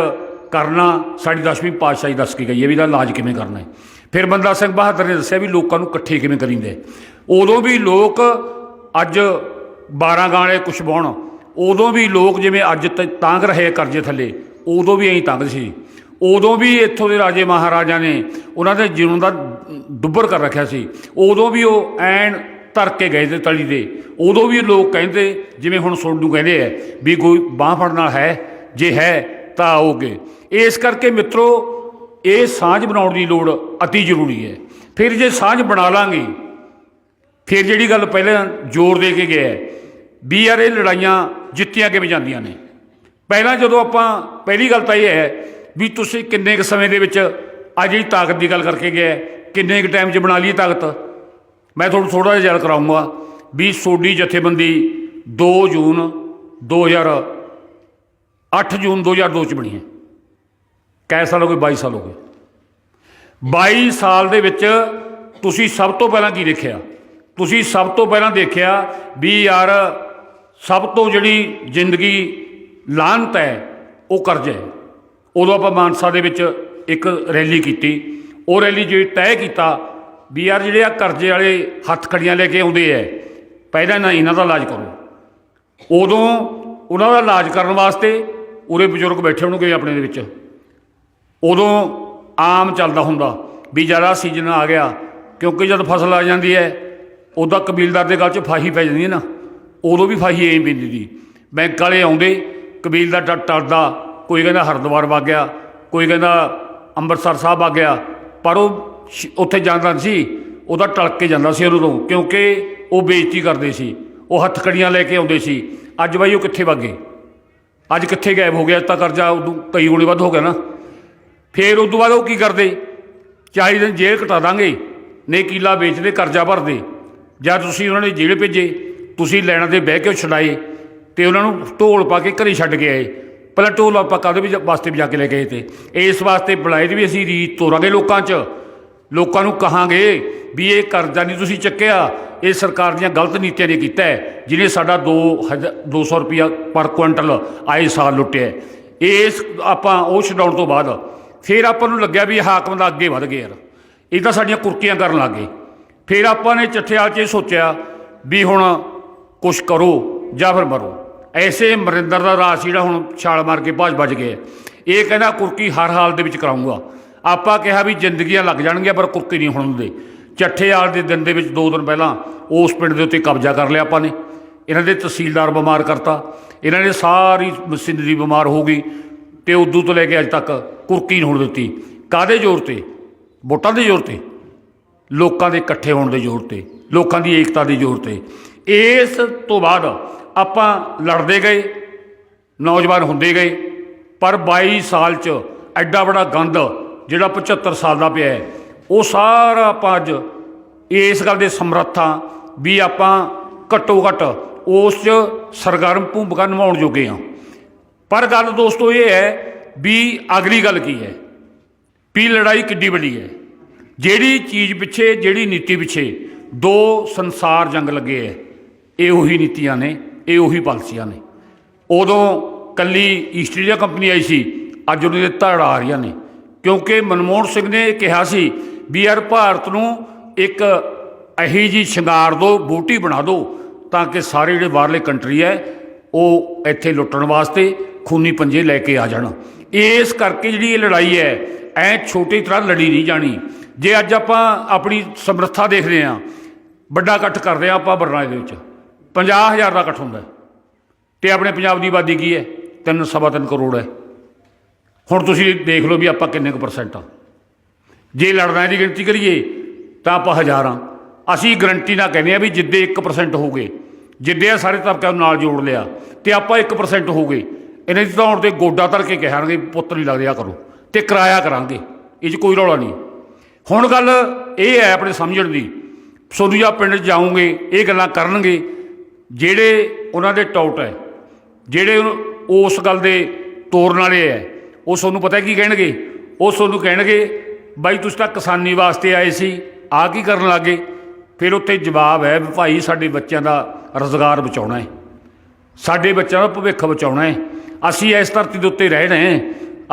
Speaker 1: ਕਰਨਾ, ਸਾਡੀ ਦਸਵੀਂ ਪਾਤਸ਼ਾਹੀ ਦੱਸ ਕੇ ਗਈ ਹੈ ਵੀ ਇਹਦਾ ਇਲਾਜ ਕਿਵੇਂ ਕਰਨਾ ਹੈ। ਫਿਰ ਬੰਦਾ ਸਿੰਘ ਬਹਾਦਰ ਨੇ ਦੱਸਿਆ ਵੀ ਲੋਕਾਂ ਨੂੰ ਇਕੱਠੇ ਕਿਵੇਂ ਕਰੀਂਦੇ। ਉਦੋਂ ਵੀ ਲੋਕ ਅੱਜ 12 ਗਾਣੇ ਕੁਛ ਬਾਉਣ ਉਦੋਂ ਵੀ ਲੋਕ ਜਿਵੇਂ ਅੱਜ ਤ- ਤਾਂਗ ਰਹੇ ਕਰਜ਼ੇ ਥੱਲੇ, ਉਦੋਂ ਵੀ ਐਂ ਤੰਗ ਸੀ। ਉਦੋਂ ਵੀ ਇੱਥੋਂ ਦੇ ਰਾਜੇ ਮਹਾਰਾਜਾ ਨੇ ਉਹਨਾਂ ਦੇ ਜੀਵਨ ਦਾ ਡੁੱਬਰ ਕਰ ਰੱਖਿਆ ਸੀ। ਉਦੋਂ ਵੀ ਉਹ ਐਨ ਧਰ ਕੇ ਗਏ ਤੇ ਤਲੀ ਦੇ। ਉਦੋਂ ਵੀ ਲੋਕ ਕਹਿੰਦੇ, ਜਿਵੇਂ ਹੁਣ ਸੋਡੂ ਕਹਿੰਦੇ ਆ ਵੀ ਕੋਈ ਬਾਹ ਫੜਨ ਨਾਲ ਹੈ, ਜੇ ਹੈ ਤਾਂ ਆਓਗੇ ਇਸ ਕਰਕੇ ਮਿੱਤਰੋ, ਇਹ ਸਾਂਝ ਬਣਾਉਣ ਦੀ ਲੋੜ ਅਤੀ ਜ਼ਰੂਰੀ ਹੈ। ਫਿਰ ਜੇ ਸਾਂਝ ਬਣਾ ਲਾਂਗੇ, ਫਿਰ ਜਿਹੜੀ ਗੱਲ ਪਹਿਲਾਂ ਜ਼ੋਰ ਦੇ ਕੇ ਗਿਆ ਵੀ ਯਾਰ ਇਹ ਲੜਾਈਆਂ ਜਿੱਤੀਆਂ ਕਿਵੇਂ ਜਾਂਦੀਆਂ ਨੇ? ਪਹਿਲਾਂ ਜਦੋਂ ਆਪਾਂ ਪਹਿਲੀ ਗੱਲ ਤਾਂ ਇਹ ਹੈ ਵੀ ਤੁਸੀਂ ਕਿੰਨੇ ਕੁ ਸਮੇਂ ਦੇ ਵਿੱਚ ਆ ਜਿਹੜੀ ਤਾਕਤ ਦੀ ਗੱਲ ਕਰਕੇ ਗਿਆ ਕਿੰਨੇ ਕੁ ਟਾਈਮ 'ਚ ਬਣਾ ਲਈ ਤਾਕਤ? ਮੈਂ ਤੁਹਾਨੂੰ ਥੋੜਾ ਜਿਹਾ ਯਾਦ ਕਰਾਉਂਗਾ ਵੀ ਸੋਡੀ ਜਥੇਬੰਦੀ 2 ਜੂਨ 2000 8 ਜੂਨ 2002 ਚ ਬਣੀ ਹੈ। ਕੈ ਸਾਲ ਹੋ ਗਏ 22 ਸਾਲ ਹੋ ਗਏ। 22 ਸਾਲ ਦੇ ਵਿੱਚ ਤੁਸੀਂ ਸਭ ਤੋਂ ਪਹਿਲਾਂ ਕੀ ਦੇਖਿਆ? ਤੁਸੀਂ ਸਭ ਤੋਂ ਪਹਿਲਾਂ ਦੇਖਿਆ ਵੀ ਯਾਰ ਸਭ ਤੋਂ ਜਿਹੜੀ ਜ਼ਿੰਦਗੀ ਲਾਹਨਤ ਹੈ, ਉਹ ਕਰਜ਼ਾ ਹੈ। ਉਦੋਂ ਆਪਾਂ ਮਾਨਸਾ ਦੇ ਵਿੱਚ ਇੱਕ ਰੈਲੀ ਕੀਤੀ। ਉਹ ਰੈਲੀ ਜਿਹੜੀ ਤੈਅ ਕੀਤਾ ਵੀ ਯਾਰ ਜਿਹੜੇ ਆ ਕਰਜ਼ੇ ਵਾਲੇ ਹੱਥ ਖੜੀਆਂ ਲੈ ਕੇ ਆਉਂਦੇ ਐ ਪਹਿਲਾਂ ਨਾ ਇਹਨਾਂ ਦਾ ਇਲਾਜ ਕਰੋ। ਉਦੋਂ ਉਹਨਾਂ ਦਾ ਇਲਾਜ ਕਰਨ ਵਾਸਤੇ ਉਰੇ ਬਜ਼ੁਰਗ ਬੈਠੇ ਹੋਣਗੇ ਆਪਣੇ ਦੇ ਵਿੱਚ। ਉਦੋਂ ਆਮ ਚੱਲਦਾ ਹੁੰਦਾ ਵੀ ਜ਼ਿਆਦਾ ਸੀਜ਼ਨ ਆ ਗਿਆ, ਕਿਉਂਕਿ ਜਦ ਫਸਲ ਆ ਜਾਂਦੀ ਹੈ, ਉਦੋਂ ਕਬੀਲਦਾਰ ਦੇ ਗੱਲ 'ਚ ਫਾਹੀ ਪੈ ਜਾਂਦੀ ਹੈ ਨਾ। ਉਦੋਂ ਵੀ ਫਾਹੀ ਐਂ ਪੈਂਦੀ ਦੀ ਬੈਂਕ ਵਾਲੇ ਆਉਂਦੇ, ਕਬੀਲਦਾਰ ਟ- ਟਰਦਾ ਕੋਈ ਕਹਿੰਦਾ ਹਰਿਦੁਆਰ ਵਗ ਗਿਆ, ਕੋਈ ਕਹਿੰਦਾ ਅੰਮ੍ਰਿਤਸਰ ਸਾਹਿਬ ਆ ਗਿਆ, ਪਰ ਉਹ ਉੱਥੇ ਜਾਂਦਾ ਨਹੀਂ ਸੀ, ਉਹਦਾ ਟਲਕ ਕੇ ਜਾਂਦਾ ਸੀ ਉਦੋਂ ਕਿਉਂਕਿ ਉਹ ਬੇਇੱਜ਼ਤੀ ਕਰਦੇ ਸੀ। ਉਹ ਹੱਥਕੜੀਆਂ ਲੈ ਕੇ ਆਉਂਦੇ ਸੀ। ਅੱਜ ਬਾਈ ਉਹ ਕਿੱਥੇ ਵਗ ਗਏ? ਅੱਜ ਕਿੱਥੇ ਗਾਇਬ ਹੋ ਗਿਆ ਤਾਂ ਕਰਜ਼ਾ ਉਦੋਂ ਕਈ ਗੁਣੇ ਵੱਧ ਹੋ ਗਿਆ ਨਾ। ਫੇਰ ਉਸ ਤੋਂ ਬਾਅਦ ਉਹ ਕੀ ਕਰਦੇ? 40 ਦਿਨ ਜੇਲ੍ਹ ਘਟਾ ਦਾਂਗੇ ਨੇ ਕੀਲਾ ਵੇਚਦੇ, ਕਰਜ਼ਾ ਭਰਦੇ। ਜਾਂ ਤੁਸੀਂ ਉਹਨਾਂ ਨੇ ਜੇਲ੍ਹ ਭੇਜੇ, ਤੁਸੀਂ ਲੈਣਾ ਤੇ ਬਹਿ ਕੇ ਉਹ ਛਡਾਏ ਤੇ ਉਹਨਾਂ ਨੂੰ ਢੋਲ ਪਾ ਕੇ ਘਰੇ ਛੱਡ ਕੇ ਆਏ। ਪਹਿਲਾਂ ਢੋਲ ਆਪਾਂ ਕਾਹਦੇ ਵੀ ਵਾਸਤੇ ਵੀ ਜਾ ਕੇ ਲੈ ਗਏ ਤੇ। ਇਸ ਵਾਸਤੇ ਬੁਲਾਏ ਤੇ ਵੀ ਅਸੀਂ ਰੀਤ ਤੋਰਾਂਗੇ ਲੋਕਾਂ 'ਚ। ਲੋਕਾਂ ਨੂੰ ਕਹਾਂਗੇ ਵੀ ਇਹ ਕਰਜ਼ਾ ਨਹੀਂ ਤੁਸੀਂ ਚੱਕਿਆ, ਇਹ ਸਰਕਾਰ ਦੀਆਂ ਗਲਤ ਨੀਤੀਆਂ ਨੇ ਕੀਤਾ ਹੈ, ਜਿਹਨੇ ਸਾਡਾ 2 200 ਰੁਪਿਆ ਪਰ ਕੁਇੰਟਲ ਆਏ ਸਾਲ ਲੁੱਟਿਆ ਹੈ। ਇਸ ਆਪਾਂ ਉਹ ਛਡਾਉਣ ਤੋਂ ਬਾਅਦ ਫਿਰ ਆਪਾਂ ਨੂੰ ਲੱਗਿਆ ਵੀ ਹਾਕਮ ਦਾ ਅੱਗੇ ਵੱਧ ਗਿਆ ਯਾਰ। ਇਹ ਤਾਂ ਸਾਡੀਆਂ ਕੁਰਕੀਆਂ ਕਰਨ ਲੱਗ। ਗਏ ਫਿਰ ਆਪਾਂ ਨੇ ਚੱਠਿਆਲ 'ਚ ਇਹ ਸੋਚਿਆ ਵੀ ਹੁਣ ਕੁਛ ਕਰੋ ਜਾਂ ਫਿਰ ਮਰੋ। ਐਸੇ ਮਰਿੰਦਰ ਦਾ ਰਾਜ ਜਿਹੜਾ ਹੁਣ ਛਾਲ ਮਾਰ ਕੇ ਭੱਜ ਭੱਜ ਗਿਆ। ਇਹ ਕਹਿੰਦਾ ਕੁਰਕੀ ਹਰ ਹਾਲ ਦੇ ਵਿੱਚ ਕਰਾਉਂਗਾ ਆਪਾਂ ਕਿਹਾ ਵੀ ਜ਼ਿੰਦਗੀਆਂ ਲੱਗ ਜਾਣਗੀਆਂ, ਪਰ ਕੁਰਕੀ ਨਹੀਂ ਹੋਣ ਦੇ ਚੱਠੇਆਲ ਦੇ ਦਿਨ ਦੇ ਵਿੱਚ ਦੋ ਦਿਨ ਪਹਿਲਾਂ ਉਸ ਪਿੰਡ ਦੇ ਉੱਤੇ ਕਬਜ਼ਾ ਕਰ ਲਿਆ ਆਪਾਂ ਨੇ। ਇਹਨਾਂ ਦੇ ਤਹਿਸੀਲਦਾਰ ਬਿਮਾਰ ਕਰਤਾ। ਇਹਨਾਂ ਨੇ ਸਾਰੀ ਮਸ਼ੀਨਰੀ ਬਿਮਾਰ ਹੋ ਗਈ ਤੇ ਉਦੋਂ ਤੋਂ ਲੈ ਕੇ ਅੱਜ ਤੱਕ ਕੁਰਕੀ ਨਹੀਂ ਹੋਣ ਦਿੱਤੀ। ਕਾਦੇ ਜ਼ੋਰ ਤੇ? ਵੋਟਾਂ ਦੇ ਜ਼ੋਰ ਤੇ? ਲੋਕਾਂ ਦੇ ਇਕੱਠੇ ਹੋਣ ਦੇ ਜ਼ੋਰ ਤੇ? ਲੋਕਾਂ ਦੀ ਏਕਤਾ ਦੇ ਜ਼ੋਰ ਤੇ? ਇਸ ਤੋਂ ਬਾਅਦ ਆਪਾਂ ਲੜਦੇ ਗਏ, ਨੌਜਵਾਨ ਹੁੰਦੇ ਗਏ, ਪਰ 22 ਸਾਲ ਚ ਐਡਾ ਬੜਾ ਗੰਦ ਜਿਹੜਾ 75 ਸਾਲ ਦਾ ਪਿਆ ਹੈ, ਉਹ ਸਾਰਾ ਆਪਾਂ ਅੱਜ ਇਸ ਗੱਲ ਦੇ ਸਮਰੱਥ ਹਾਂ ਵੀ ਆਪਾਂ ਘੱਟੋ ਘੱਟ ਉਸ 'ਚ ਸਰਗਰਮ ਭੂਮਿਕਾ ਨਿਭਾਉਣ ਜੋਗੇ ਹਾਂ। ਪਰ ਗੱਲ ਦੋਸਤੋ ਇਹ ਹੈ ਵੀ ਅਗਲੀ ਗੱਲ ਕੀ ਹੈ? ਵੀ ਲੜਾਈ ਕਿੱਡੀ ਵੱਡੀ ਹੈ? ਜਿਹੜੀ ਚੀਜ਼ ਪਿੱਛੇ, ਜਿਹੜੀ ਨੀਤੀ ਪਿੱਛੇ, ਦੋ ਸੰਸਾਰ ਜੰਗ ਲੱਗੇ ਹੈ। ਇਹ ਉਹੀ ਨੀਤੀਆਂ ਨੇ, ਇਹ ਉਹੀ ਪਾਲਸੀਆਂ ਨੇ। ਉਦੋਂ ਕੱਲੀ ਈਸਟ ਇੰਡੀਆ ਕੰਪਨੀ ਆਈ ਸੀ, ਅੱਜ ਉਹਨਾਂ ਦੇ ਧੜ ਆ ਰਹੀਆਂ ਨੇ। ਕਿਉਂਕਿ ਮਨਮੋਹਨ ਸਿੰਘ ਨੇ ਕਿਹਾ ਸੀ ਵੀ ਯਾਰ ਭਾਰਤ ਨੂੰ ਇੱਕ ਇਹੀ ਜੀ ਸ਼ਿੰਗਾਰ ਦੋ, ਬੂਟੀ ਬਣਾ ਦਿਓ ਤਾਂ ਕਿ ਸਾਰੇ ਜਿਹੜੇ ਬਾਹਰਲੇ ਕੰਟਰੀ ਹੈ ਉਹ ਇੱਥੇ ਲੁੱਟਣ ਵਾਸਤੇ ਖੂਨੀ ਪੰਜੇ ਲੈ ਕੇ ਆ ਜਾਣ। ਇਸ ਕਰਕੇ ਜਿਹੜੀ ਇਹ ਲੜਾਈ ਹੈ ਐ ਛੋਟੀ ਤਰ੍ਹਾਂ ਲੜੀ ਨਹੀਂ ਜਾਣੀ। ਜੇ ਅੱਜ ਆਪਾਂ ਆਪਣੀ ਸਮਰੱਥਾ ਦੇਖਦੇ ਹਾਂ ਵੱਡਾ ਇਕੱਠ ਕਰਦੇ ਹਾਂ ਆਪਾਂ ਬਰਨਾਲੇ ਦੇ ਵਿੱਚ 50000 ਦਾ ਇਕੱਠ ਹੁੰਦਾ। ਹੈ। ਤੇ ਆਪਣੇ ਪੰਜਾਬ ਦੀ ਆਬਾਦੀ ਕੀ ਹੈ ਤਿੰਨ, ਸਵਾ ਤਿੰਨ ਕਰੋੜ ਹੈ ਹੁਣ ਤੁਸੀਂ ਦੇਖ ਲਓ ਵੀ ਆਪਾਂ ਕਿੰਨੇ ਕੁ ਪਰਸੈਂਟ ਆ। ਜੇ ਲੜਨਾ ਦੀ ਗਿਣਤੀ ਕਰੀਏ, ਤਾਂ ਆਪਾਂ ਹਜ਼ਾਰਾਂ ਅਸੀਂ ਗਰੰਟੀ ਨਾਲ ਕਹਿੰਦੇ ਆ ਵੀ ਜਿੱਦੇ 1% ਹੋ ਗਏ, ਜਿੱਦੇ ਆ ਸਾਰੇ ਤਬਕਿਆਂ ਨੂੰ ਨਾਲ ਜੋੜ ਲਿਆ, ਤੇ ਆਪਾਂ 1% ਹੋ ਗਏ। ਇਹਨਾਂ ਦੀ ਤੌਰ ਤੇ ਗੋਡਾ ਧਰ ਕੇ ਕਹਿਣਗੇ, ਪੁੱਤ ਨਹੀਂ ਲੱਗਦੇ ਆ ਕਰੋ। ਤੇ ਕਿਰਾਇਆ ਕਰਾਂਗੇ। ਇਹ 'ਚ ਕੋਈ ਰੌਲਾ ਨਹੀਂ। ਹੁਣ ਗੱਲ ਇਹ ਹੈ ਆਪਣੇ ਸਮਝਣ ਦੀ, ਸੋਨੂੰ ਜਾਂ ਪਿੰਡ ਜਾਉਂਗੇ ਇਹ ਗੱਲਾਂ ਕਰਨਗੇ। ਜਿਹੜੇ ਉਹਨਾਂ ਦੇ ਟੌਟ ਹੈ, ਜਿਹੜੇ ਉਸ ਗੱਲ ਦੇ ਤੋਰਨ ਵਾਲੇ ਹੈ ਉਹ ਤੁਹਾਨੂੰ ਪਤਾ ਕੀ ਕਹਿਣਗੇ? ਉਹ ਤੁਹਾਨੂੰ ਕਹਿਣਗੇ, ਬਾਈ ਤੁਸੀਂ ਤਾਂ ਕਿਸਾਨੀ ਵਾਸਤੇ ਆਏ ਸੀ, ਆ ਕੀ ਕਰਨ ਲੱਗੇ? ਫਿਰ ਉੱਥੇ ਜਵਾਬ ਹੈ ਵੀ ਭਾਈ ਸਾਡੇ ਬੱਚਿਆਂ ਦਾ ਰੋਜ਼ਗਾਰ ਬਚਾਉਣਾ ਹੈ। ਸਾਡੇ ਬੱਚਿਆਂ ਦਾ ਭਵਿੱਖ ਬਚਾਉਣਾ ਹੈ। ਅਸੀਂ ਇਸ ਧਰਤੀ ਦੇ ਉੱਤੇ ਰਹਿਣਾ ਹੈ।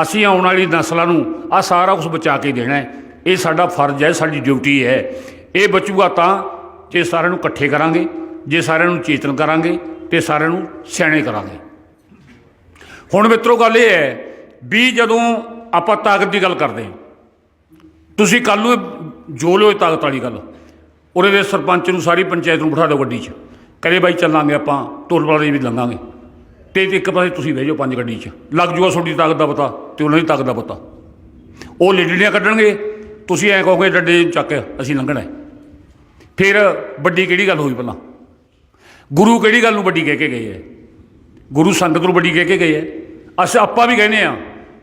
Speaker 1: ਅਸੀਂ ਆਉਣ ਵਾਲੀ ਨਸਲਾਂ ਨੂੰ ਆ ਸਾਰਾ ਕੁਝ ਬਚਾ ਕੇ ਦੇਣਾ ਹੈ। ਇਹ ਸਾਡਾ ਫਰਜ਼ ਹੈ, ਸਾਡੀ ਡਿਊਟੀ ਹੈ। ਇਹ ਬਚੂਗਾ ਤਾਂ ਜੇ ਸਾਰਿਆਂ ਨੂੰ ਇਕੱਠੇ ਕਰਾਂਗੇ, ਜੇ ਸਾਰਿਆਂ ਨੂੰ ਚੇਤਨ ਕਰਾਂਗੇ ਤੇ ਸਾਰਿਆਂ ਨੂੰ ਸਿਆਣੇ ਕਰਾਂਗੇ। ਹੁਣ ਮਿੱਤਰੋ, ਗੱਲ ਇਹ ਹੈ ਵੀ ਜਦੋਂ ਆਪਾਂ ਤਾਕਤ ਦੀ ਗੱਲ ਕਰਦੇ ਹਾਂ, ਤੁਸੀਂ ਕੱਲ ਨੂੰ ਜੋ ਲਿਓ ਇਹ ਤਾਕਤ ਵਾਲੀ ਗੱਲ। ਉਹਦੇ ਦੇ ਸਰਪੰਚ ਨੂੰ ਸਾਰੀ ਪੰਚਾਇਤ ਨੂੰ ਬਿਠਾ ਦਿਓ ਗੱਡੀ 'ਚ। ਕਹੇ ਬਾਈ ਚੱਲਾਂਗੇ ਆਪਾਂ ਟੋਲ ਵਾਲੇ ਵੀ ਲੰਘਾਂਗੇ। ਤੇ ਇੱਕ ਪਾਸੇ ਤੁਸੀਂ ਬਹਿ ਜਾਓ ਪੰਜ ਗੱਡੀ 'ਚ। ਲੱਗ ਜੂਗਾ ਤੁਹਾਡੀ ਤਾਕਤ ਦਾ ਪਤਾ ਤੇ ਉਹਨਾਂ ਦੀ ਤਾਕਤ ਦਾ ਪਤਾ। ਉਹ ਲੀਡੜੀਆਂ ਕੱਢਣਗੇ, ਤੁਸੀਂ ਐਂ ਕਹੋਗੇ ਡੱਡੇ ਚੱਕ, ਅਸੀਂ ਲੰਘਣਾ ਫਿਰ ਵੱਡੀ ਕਿਹੜੀ ਗੱਲ ਹੋਈ ਪਹਿਲਾਂ? ਗੁਰੂ ਕਿਹੜੀ ਗੱਲ ਨੂੰ ਵੱਡੀ ਕਹਿ ਕੇ ਗਏ ਹੈ? ਗੁਰੂ ਸੰਗਤ ਨੂੰ ਵੱਡੀ ਕਹਿ ਕੇ ਗਏ ਹੈ? ਅਸੀਂ ਆਪਾਂ ਵੀ ਕਹਿੰਦੇ ਆ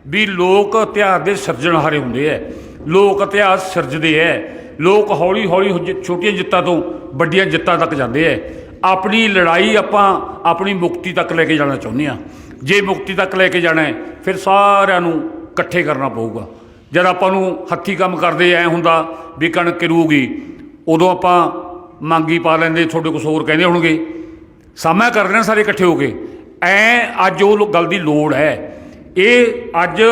Speaker 1: ਵੀ ਲੋਕ ਇਤਿਹਾਸ ਦੇ ਸਿਰਜਣਹਾਰੇ ਹੁੰਦੇ ਐ। ਲੋਕ ਇਤਿਹਾਸ ਸਿਰਜਦੇ ਐ। ਲੋਕ ਹੌਲੀ ਹੌਲੀ ਛੋਟੀਆਂ ਜਿੱਤਾਂ ਤੋਂ ਵੱਡੀਆਂ ਜਿੱਤਾਂ ਤੱਕ ਜਾਂਦੇ ਐ। ਆਪਣੀ ਲੜਾਈ ਆਪਾਂ ਆਪਣੀ ਮੁਕਤੀ ਤੱਕ ਲੈ ਕੇ ਜਾਣਾ ਚਾਹੁੰਦੇ ਆ। ਜੇ ਮੁਕਤੀ ਤੱਕ ਲੈ ਕੇ ਜਾਣਾ ਹੈ ਫਿਰ ਸਾਰਿਆਂ ਨੂੰ ਇਕੱਠੇ ਕਰਨਾ ਪਊਗਾ। ਜਦ ਆਪਾਂ ਨੂੰ ਹੱਥੀ ਕੰਮ ਕਰਦੇ ਐ ਹੁੰਦਾ ਵੀ ਕਣਕ ਕਿਰੂਗੀ ਉਦੋਂ ਆਪਾਂ ਮੰਗੀ ਪਾ ਲੈਂਦੇ, ਤੁਹਾਡੇ ਕੁਛ ਹੋਰ ਕਹਿੰਦੇ ਹੋਣਗੇ। ਸਾਹਮਣਾ ਕਰ ਰਹੇ ਸਾਰੇ ਇਕੱਠੇ ਹੋ ਕੇ। ਐ ਅੱਜ ਉਹ ਗੱਲ ਦੀ ਲੋੜ ਹੈ। ਇਹ ਅੱਜ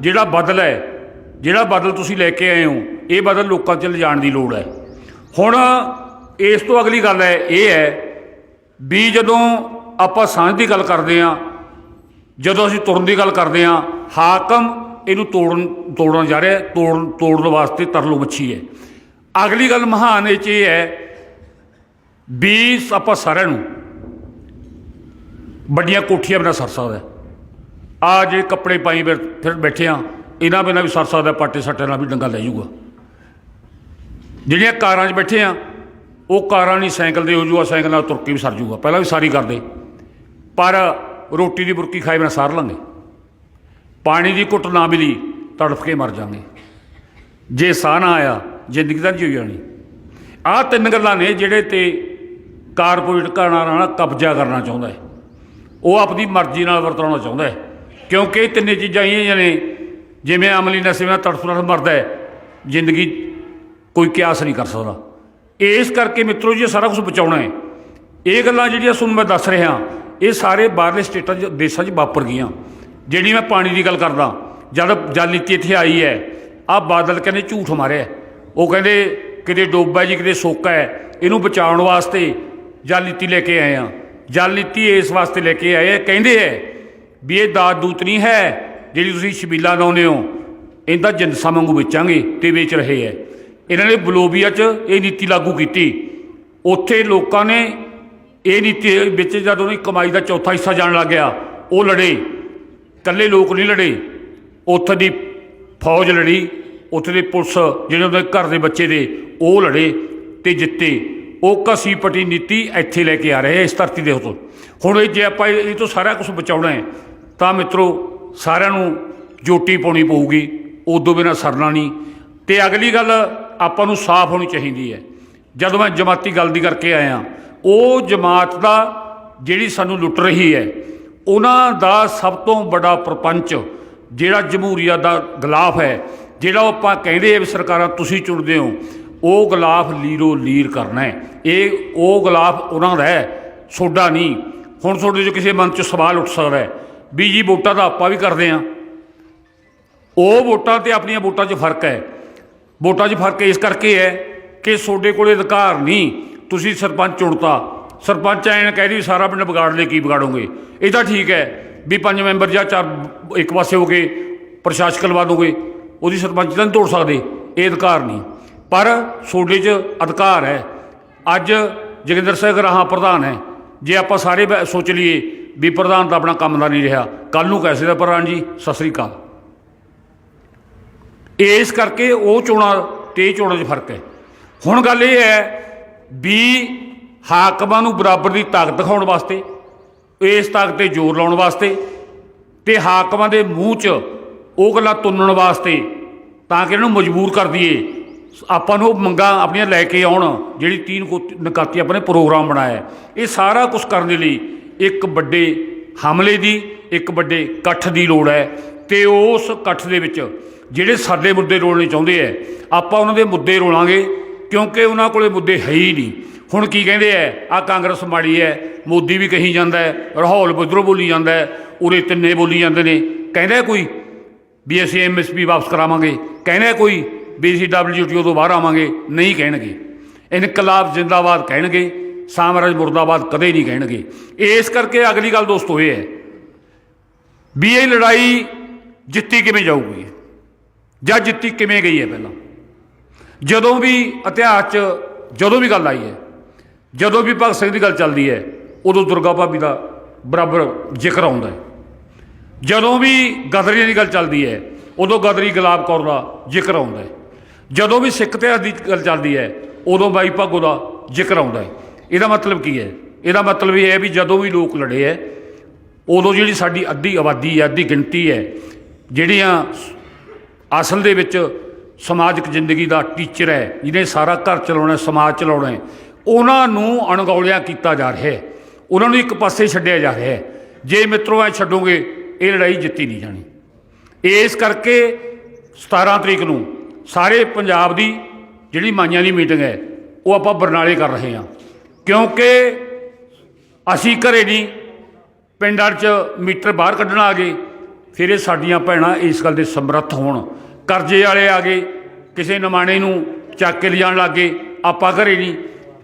Speaker 1: ਜਿਹੜਾ ਬਦਲ ਹੈ ਜਿਹੜਾ ਬਦਲ ਤੁਸੀਂ ਲੈ ਕੇ ਆਏ ਹੋ ਇਹ ਬਦਲ ਲੋਕਾਂ 'ਚ ਲਿਜਾਣ ਦੀ ਲੋੜ ਹੈ। ਹੁਣ ਇਸ ਤੋਂ ਅਗਲੀ ਗੱਲ ਹੈ ਇਹ ਹੈ ਵੀ ਜਦੋਂ ਆਪਾਂ ਸਾਂਝ ਦੀ ਗੱਲ ਕਰਦੇ ਹਾਂ ਜਦੋਂ ਅਸੀਂ ਤੁਰਨ ਦੀ ਗੱਲ ਕਰਦੇ ਹਾਂ ਹਾਕਮ ਇਹਨੂੰ ਤੋੜਨ ਤੋੜਨ ਜਾ ਰਿਹਾ ਹੈ, ਤੋੜਨ ਤੋੜਨ ਵਾਸਤੇ ਤਰਲੋ ਮੱਛੀ ਹੈ। ਅਗਲੀ ਗੱਲ ਮਹਾਨ ਇਹ 'ਚ ਇਹ ਹੈ ਵੀ ਆਪਾਂ ਸਾਰਿਆਂ ਨੂੰ ਵੱਡੀਆਂ ਕੋਠੀਆਂ ਬਿਨਾਂ ਸਰ ਸਕਦਾ ਆ ਜੇ ਕੱਪੜੇ ਪਾਈ ਫਿਰ ਫਿਰ ਬੈਠੇ ਆ, ਇਹਨਾਂ ਬਿਨਾਂ ਵੀ ਸਰ ਸਕਦਾ ਪਾਟੇ ਸੱਟੇ ਨਾਲ ਵੀ ਡੰਗਾ ਲੈ ਜਾਊਗਾ। ਜਿਹੜੀਆਂ ਕਾਰਾਂ 'ਚ ਬੈਠੇ ਆ, ਉਹ ਕਾਰਾਂ ਨਹੀਂ ਸਾਈਕਲ ਦੇ ਹੋ ਜੂਗਾ, ਸਾਈਕਲ ਨਾਲ ਤੁਰ ਕੇ ਵੀ ਸਰ ਜੂਗਾ ਪਹਿਲਾਂ ਵੀ ਸਾਰੀ ਕਰਦੇ। ਪਰ ਰੋਟੀ ਦੀ ਬੁਰਕੀ ਖਾਏ ਬਿਨਾਂ ਸਾਰ ਲਾਂਗੇ। ਪਾਣੀ ਦੀ ਘੁੱਟ ਨਾ ਮਿਲੀ, ਤੜਫ ਕੇ ਮਰ ਜਾਵਾਂਗੇ ਜੇ ਸਾਹ ਨਾ ਆਇਆ, ਜ਼ਿੰਦਗੀ ਤਾਂ ਨਹੀਂ ਜਾਣੀ। ਆਹ ਤਿੰਨ ਗੱਲਾਂ ਨੇ ਜਿਹੜੇ ਤੇ ਕਾਰਪੋਰੇਟ ਘਰਾਣਾ ਨਾਲ ਕਬਜ਼ਾ ਕਰਨਾ ਚਾਹੁੰਦਾ ਹੈ। ਉਹ ਆਪਣੀ ਮਰਜ਼ੀ ਨਾਲ ਵਰਤਾਉਣਾ ਚਾਹੁੰਦਾ ਹੈ। ਕਿਉਂਕਿ ਇਹ ਤਿੰਨੇ ਚੀਜ਼ਾਂ ਇਹ ਨੇ। ਜਿਵੇਂ ਅਮਲੀ ਨਸ਼ੇ ਨਾਲ ਤੜਫ ਮਰਦਾ ਹੈ, ਜ਼ਿੰਦਗੀ ਕੋਈ ਕਿਆਸ ਨਹੀਂ ਕਰ ਸਕਦਾ। ਇਸ ਕਰਕੇ ਮਿੱਤਰੋ ਜੀ ਸਾਰਾ ਕੁਝ ਬਚਾਉਣਾ ਹੈ। ਇਹ ਗੱਲਾਂ ਜਿਹੜੀਆਂ ਤੁਹਾਨੂੰ ਮੈਂ ਦੱਸ ਰਿਹਾ, ਇਹ ਸਾਰੇ ਬਾਹਰਲੇ ਸਟੇਟਾਂ 'ਚ, ਦੇਸ਼ਾਂ 'ਚ ਵਾਪਰ ਗਈਆਂ। ਜਿਹੜੀ ਮੈਂ ਪਾਣੀ ਦੀ ਗੱਲ ਕਰਦਾ, ਜਦ ਜਲ ਨੀਤੀ ਇੱਥੇ ਆਈ ਹੈ, ਆਹ ਬਾਦਲ ਕਹਿੰਦੇ ਝੂਠ ਮਾਰਿਆ ਉਹ ਕਹਿੰਦੇ ਕਿਤੇ ਡੋਬਾ ਜੀ, ਕਿਤੇ ਸੋਕਾ ਹੈ, ਇਹਨੂੰ ਬਚਾਉਣ ਵਾਸਤੇ ਜਲ ਨੀਤੀ ਲੈ ਕੇ ਆਏ ਆ ਜਲ ਨੀਤੀ ਇਸ ਵਾਸਤੇ ਲੈ ਕੇ ਆਏ ਆ ਕਹਿੰਦੇ ਐ ਵੀ ਇਹ ਦਾਤ ਦੂਤ ਨਹੀਂ ਹੈ ਜਿਹੜੀ ਤੁਸੀਂ ਛਬੀਲਾ ਲਾਉਂਦੇ ਹੋ। ਇਹਦਾ ਜਿੰਦਸਾਂ ਵਾਂਗੂ ਵੇਚਾਂਗੇ ਤੇ ਵੇਚ ਰਹੇ ਐ ਇਹਨਾਂ ਨੇ ਬਲੋਬੀਆ 'ਚ ਇਹ ਨੀਤੀ ਲਾਗੂ ਕੀਤੀ। ਉੱਥੇ ਲੋਕਾਂ ਨੇ ਇਹ ਨੀਤੀ ਵਿੱਚ ਜਦ ਉਹਦੀ ਕਮਾਈ ਦਾ ਚੌਥਾ ਹਿੱਸਾ ਜਾਣ ਲੱਗ ਗਿਆ, ਉਹ ਲੜੇ। ਇਕੱਲੇ ਲੋਕ ਨਹੀਂ ਲੜੇ। ਉੱਥੇ ਦੀ ਫੌਜ ਲੜੀ। ਉੱਥੇ ਦੇ ਪੁਲਿਸ ਜਿਹੜੇ ਉਹਦੇ ਘਰ ਦੇ ਬੱਚੇ ਦੇ, ਉਹ ਲੜੇ ਤੇ ਜਿੱਤੇ। ਉਹ ਕਸੀ ਪਟੀ ਨੀਤੀ ਇੱਥੇ ਲੈ ਕੇ ਆ ਰਹੇ ਆ ਇਸ ਧਰਤੀ ਦੇ ਉੱਤੇ। ਹੁਣ ਜੇ ਆਪਾਂ ਇਹ ਇਹ ਤੋਂ ਸਾਰਾ ਕੁਝ ਬਚਾਉਣਾ ਹੈ ਤਾਂ ਮਿੱਤਰੋ, ਸਾਰਿਆਂ ਨੂੰ ਜੋਟੀ ਪਾਉਣੀ ਪਊਗੀ, ਉਦੋਂ ਬਿਨਾਂ ਸਰਨਾ ਨਹੀਂ। ਤੇ ਅਗਲੀ ਗੱਲ ਆਪਾਂ ਨੂੰ ਸਾਫ਼ ਹੋਣੀ ਚਾਹੀਦੀ ਹੈ। ਜਦੋਂ ਮੈਂ ਜਮਾਤੀ ਗੱਲ ਦੀ ਕਰਕੇ ਆਇਆ, ਉਹ ਜਮਾਤ ਦਾ ਜਿਹੜੀ ਸਾਨੂੰ ਲੁੱਟ ਰਹੀ ਹੈ, ਉਹਨਾਂ ਦਾ ਸਭ ਤੋਂ ਵੱਡਾ ਪ੍ਰਪੰਚ ਜਿਹੜਾ ਜਮਹੂਰੀਅਤ ਦਾ ਗਲਾਫ ਹੈ, ਜਿਹੜਾ ਉਹ ਆਪਾਂ ਕਹਿੰਦੇ ਆ ਵੀ ਸਰਕਾਰਾਂ ਤੁਸੀਂ ਚੁਣਦੇ ਹੋ, ਉਹ ਗਲਾਫ ਲੀਰੋ ਲੀਰ ਕਰਨਾ ਹੈ। ਇਹ ਉਹ ਗਲਾਫ ਉਹਨਾਂ ਦਾ ਹੈ, ਸੋਡਾ ਨਹੀਂ। ਹੁਣ ਤੁਹਾਡੇ ਜੋ ਕਿਸੇ ਮਨ 'ਚ ਸਵਾਲ ਉੱਠ ਸਕਦਾ ਹੈ ਵੀ ਜੀ ਵੋਟਾਂ ਤਾਂ ਆਪਾਂ ਵੀ ਕਰਦੇ ਹਾਂ। ਉਹ ਵੋਟਾਂ ਤੇ ਆਪਣੀਆਂ ਵੋਟਾਂ 'ਚ ਫ਼ਰਕ ਹੈ। ਵੋਟਾਂ 'ਚ ਫ਼ਰਕ ਇਸ ਕਰਕੇ ਹੈ ਕਿ ਤੁਹਾਡੇ ਕੋਲੇ ਅਧਿਕਾਰ ਨਹੀਂ। ਤੁਸੀਂ ਸਰਪੰਚ ਚੁਣਤਾ। ਸਰਪੰਚ ਐਂ ਕਹਿ ਰਹੀ ਸਾਰਾ ਪਿੰਡ ਵਿਗਾੜ ਲੈ ਕੀ ਵਿਗਾੜੋਗੇ? ਇਹ ਤਾਂ ਠੀਕ ਹੈ ਵੀ ਪੰਜ ਮੈਂਬਰ ਜਾਂ ਚਾਰ ਇੱਕ ਪਾਸੇ ਹੋ ਗਏ ਪ੍ਰਸ਼ਾਸਕ ਲਵਾ ਦੋਗੇ। ਉਹਦੀ ਸਰਪੰਚ ਤਾਂ ਨਹੀਂ ਤੋੜ ਸਕਦੇ। ਇਹ ਅਧਿਕਾਰ ਨਹੀਂ। ਪਰ ਤੁਹਾਡੇ 'ਚ ਅਧਿਕਾਰ ਹੈ। ਅੱਜ ਜੋਗਿੰਦਰ ਸਿੰਘ ਰਾਹਾਂ ਪ੍ਰਧਾਨ ਹੈ। ਜੇ ਆਪਾਂ ਸਾਰੇ ਸੋਚ ਲਈਏ ਵੀ ਪ੍ਰਧਾਨ ਤਾਂ ਆਪਣਾ ਕੰਮ ਦਾ ਨਹੀਂ ਰਿਹਾ। ਕੱਲ ਨੂੰ ਕੈਸੇ ਦਾ ਪ੍ਰਧਾਨ ਜੀ? ਸਤਿ ਸ੍ਰੀ ਅਕਾਲ। ਇਸ ਕਰਕੇ ਉਹ ਚੋਣਾਂ ਤੇ ਇਹ ਚੋਣਾਂ 'ਚ ਫ਼ਰਕ ਹੈ। ਹੁਣ ਗੱਲ ਇਹ ਹੈ ਵੀ ਹਾਕਮਾਂ ਨੂੰ ਬਰਾਬਰ ਦੀ ਤਾਕਤ ਦਿਖਾਉਣ ਵਾਸਤੇ, ਇਸ ਤਾਕਤ ਤੇ ਜ਼ੋਰ ਲਾਉਣ ਵਾਸਤੇ ਤੇ ਹਾਕਮਾਂ ਦੇ ਮੂੰਹ 'ਚ ਉਹ ਗੱਲਾਂ ਤੁੰਨਣ ਵਾਸਤੇ ਤਾਂ ਕਿ ਇਹਨਾਂ ਨੂੰ ਮਜਬੂਰ ਕਰ ਦਈਏ। ਆਪਾਂ ਨੂੰ ਉਹ ਮੰਗਾਂ ਆਪਣੀਆਂ ਲੈ ਕੇ ਆਉਣ, ਜਿਹੜੀ ਤੀਨ ਕੋ ਨਕਾਤੀ ਆਪਣੇ ਪ੍ਰੋਗਰਾਮ ਬਣਾਇਆ। ਇਹ ਸਾਰਾ ਕੁਝ ਕਰਨ ਦੇ ਲਈ ਇੱਕ ਵੱਡੇ ਹਮਲੇ ਦੀ, ਇੱਕ ਵੱਡੇ ਇਕੱਠ ਦੀ ਲੋੜ ਹੈ ਤੇ ਉਸ ਇਕੱਠ ਦੇ ਵਿੱਚ ਜਿਹੜੇ ਸਾਡੇ ਮੁੱਦੇ ਰੋਲਣੇ ਚਾਹੁੰਦੇ ਐ ਆਪਾਂ ਉਹਨਾਂ ਦੇ ਮੁੱਦੇ ਰੋਲਾਂਗੇ ਕਿਉਂਕਿ ਉਹਨਾਂ ਕੋਲੇ ਮੁੱਦੇ ਹੈ ਹੀ ਨਹੀਂ। ਹੁਣ ਕੀ ਕਹਿੰਦੇ ਐ ਆ ਕਾਂਗਰਸ ਮਾੜੀ ਐ ਮੋਦੀ ਵੀ ਕਹੀ ਜਾਂਦਾ ਹੈ, ਰਾਹੁਲ ਬੁੱਧਰੋਂ ਬੋਲੀ ਜਾਂਦਾ ਹੈ, ਉਰੇ ਤਿੰਨੇ ਬੋਲੀ ਜਾਂਦੇ ਨੇ। ਕਹਿੰਦਾ ਕੋਈ ਵੀ ਅਸੀਂ ਐਮਐਸਪੀ ਵਾਪਸ ਕਰਾਵਾਂਗੇ, ਕਹਿੰਦਾ ਕੋਈ ਵੀ ਅਸੀਂ ਡਬਲਯੂਟੀਓ ਤੋਂ ਬਾਹਰ ਆਵਾਂਗੇ, ਨਹੀਂ ਕਹਿਣਗੇ। ਇਨਕਲਾਬ ਜਿੰਦਾਬਾਦ ਕਹਿਣਗੇ। ਸਾਮਰਾਜ ਮੁਰਦਾਬਾਦ ਕਦੇ ਨਹੀਂ ਕਹਿਣਗੇ। ਇਸ ਕਰਕੇ ਅਗਲੀ ਗੱਲ ਦੋਸਤੋ ਇਹ ਹੈ, ਵੀ ਇਹ ਲੜਾਈ ਜਿੱਤੀ ਕਿਵੇਂ ਜਾਊਗੀ? ਜਾਂ ਜਿੱਤੀ ਕਿਵੇਂ ਗਈ ਹੈ ਪਹਿਲਾਂ? ਜਦੋਂ ਵੀ ਇਤਿਹਾਸ 'ਚ ਜਦੋਂ ਵੀ ਗੱਲ ਆਈ ਹੈ, ਜਦੋਂ ਵੀ ਭਗਤ ਸਿੰਘ ਦੀ ਗੱਲ ਚੱਲਦੀ ਹੈ, ਉਦੋਂ ਦੁਰਗਾ ਭਾਬੀ ਦਾ ਬਰਾਬਰ ਜ਼ਿਕਰ ਆਉਂਦਾ ਹੈ। ਜਦੋਂ ਵੀ ਗਦਰੀਆਂ ਦੀ ਗੱਲ ਚੱਲਦੀ ਹੈ, ਉਦੋਂ ਗਦਰੀ ਗੁਲਾਬ ਕੌਰ ਦਾ ਜ਼ਿਕਰ ਆਉਂਦਾ ਹੈ। ਜਦੋਂ ਵੀ ਸਿੱਖ ਇਤਿਹਾਸ ਦੀ ਗੱਲ ਚੱਲਦੀ ਹੈ, ਉਦੋਂ ਬਾਈ ਭਾਗੋ ਦਾ ਜ਼ਿਕਰ ਆਉਂਦਾ ਹੈ। ਇਹਦਾ ਮਤਲਬ ਕੀ ਹੈ? ਇਹਦਾ ਮਤਲਬ ਇਹ ਹੈ ਵੀ ਜਦੋਂ ਵੀ ਲੋਕ ਲੜੇ ਹੈ, ਉਦੋਂ ਜਿਹੜੀ ਸਾਡੀ ਅੱਧੀ ਆਬਾਦੀ ਹੈ, ਅੱਧੀ ਗਿਣਤੀ ਹੈ, ਜਿਹੜੀਆਂ ਅਸਲ ਦੇ ਵਿੱਚ ਸਮਾਜਿਕ ਜ਼ਿੰਦਗੀ ਦਾ ਟੀਚਰ ਹੈ, ਜਿਹਨੇ ਸਾਰਾ ਘਰ ਚਲਾਉਣਾ, ਸਮਾਜ ਚਲਾਉਣਾ ਉਹਨਾਂ ਨੂੰ ਅਣਗੌਲਿਆ ਕੀਤਾ ਜਾ ਰਿਹਾ ਹੈ, ਉਹਨਾਂ ਨੂੰ ਇੱਕ ਪਾਸੇ ਛੱਡਿਆ ਜਾ ਰਿਹਾ ਹੈ। ਜੇ ਮਿੱਤਰੋ, ਐ ਛੱਡੋਗੇ, ਇਹ ਲੜਾਈ ਜਿੱਤੀ ਨਹੀਂ ਜਾਣੀ। ਇਸ ਕਰਕੇ 17 ਤਰੀਕ ਨੂੰ ਸਾਰੇ ਪੰਜਾਬ ਦੀ ਜਿਹੜੀ ਮਾਈਆਂ ਦੀ ਮੀਟਿੰਗ ਹੈ, ਉਹ ਆਪਾਂ ਬਰਨਾਲੇ ਕਰ ਰਹੇ ਹਾਂ। ਕਿਉਂਕਿ ਅਸੀਂ ਘਰੇ ਨਹੀਂ, ਪਿੰਡਾਂ 'ਚ ਮੀਟਰ ਬਾਹਰ ਕੱਢਣ ਆ ਗਏ, ਫਿਰ ਇਹ ਸਾਡੀਆਂ ਭੈਣਾਂ ਇਸ ਗੱਲ ਦੇ ਸਮਰੱਥ ਹੋਣ। ਕਰਜ਼ੇ ਵਾਲੇ ਆ ਗਏ, ਕਿਸੇ ਨਿਮਾਣੇ ਨੂੰ ਚੱਕ ਕੇ ਲਿਜਾਣ ਲੱਗੇ ਆਪਾਂ ਘਰੇ ਨਹੀਂ।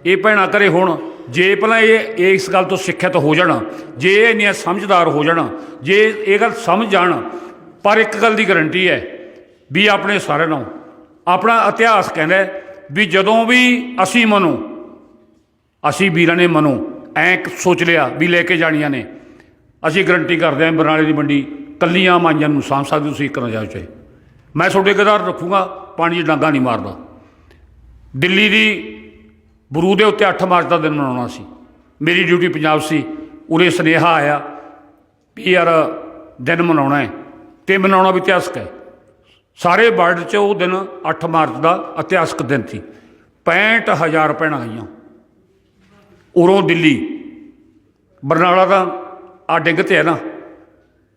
Speaker 1: ਇਹ ਭੈਣਾਂ ਘਰੇ ਹੋਣ, ਜੇ ਪਹਿਲਾਂ ਇਹ ਇਸ ਗੱਲ ਤੋਂ ਸਿੱਖਿਅਤ ਹੋ ਜਾਣ, ਜੇ ਇਹ ਇੰਨੀਆਂ ਸਮਝਦਾਰ ਹੋ ਜਾਣ, ਜੇ ਇਹ ਗੱਲ ਸਮਝ ਜਾਣ, ਪਰ ਇੱਕ ਗੱਲ ਦੀ ਗਰੰਟੀ ਹੈ ਵੀ ਆਪਣੇ ਸਾਰਿਆਂ ਨੂੰ ਆਪਣਾ ਇਤਿਹਾਸ ਕਹਿੰਦਾ ਵੀ ਜਦੋਂ ਵੀ ਅਸੀਂ ਮਨੋ ਅਸੀਂ ਵੀਰਾਂ ਨੇ ਮਨੋ ਐਂ ਸੋਚ ਲਿਆ ਵੀ ਲੈ ਕੇ ਜਾਣੀਆਂ ਨੇ। ਅਸੀਂ ਗਰੰਟੀ ਕਰਦੇ ਹਾਂ ਬਰਨਾਲੇ ਦੀ ਮੰਡੀ, ਕੱਲੀਆਂ ਮਾਈਆਂ ਨੂੰ ਸਾਂਭ ਸਕਦੇ ਤੁਸੀਂ ਇੱਕ ਨਾ ਜਾਓ ਚਾਹੇ ਮੈਂ ਤੁਹਾਡੇ ਗਦਾਰ ਰੱਖੂੰਗਾ, ਪਾਣੀ 'ਚ ਡਾਂਗਾ ਨਹੀਂ ਮਾਰਦਾ। ਦਿੱਲੀ ਦੀ ਬਰੂ ਦੇ ਉੱਤੇ 8 ਮਾਰਚ ਦਾ ਦਿਨ ਮਨਾਉਣਾ ਸੀ। ਮੇਰੀ ਡਿਊਟੀ ਪੰਜਾਬ ਸੀ, ਉਰੇ ਸੁਨੇਹਾ ਆਇਆ ਵੀ ਯਾਰ ਦਿਨ ਮਨਾਉਣਾ ਹੈ ਤੇ ਮਨਾਉਣਾ ਵੀ ਇਤਿਹਾਸਕ ਹੈ। ਸਾਰੇ ਵਰਲਡ 'ਚ ਉਹ ਦਿਨ 8 ਮਾਰਚ ਦਾ ਇਤਿਹਾਸਕ ਦਿਨ ਸੀ। 65000 ਭੈਣਾਂ ਗਈਆਂ ਉਰੋਂ ਦਿੱਲੀ। ਬਰਨਾਲਾ ਤਾਂ ਆ ਡਿੱਗ ਤੇ ਹੈ ਨਾ।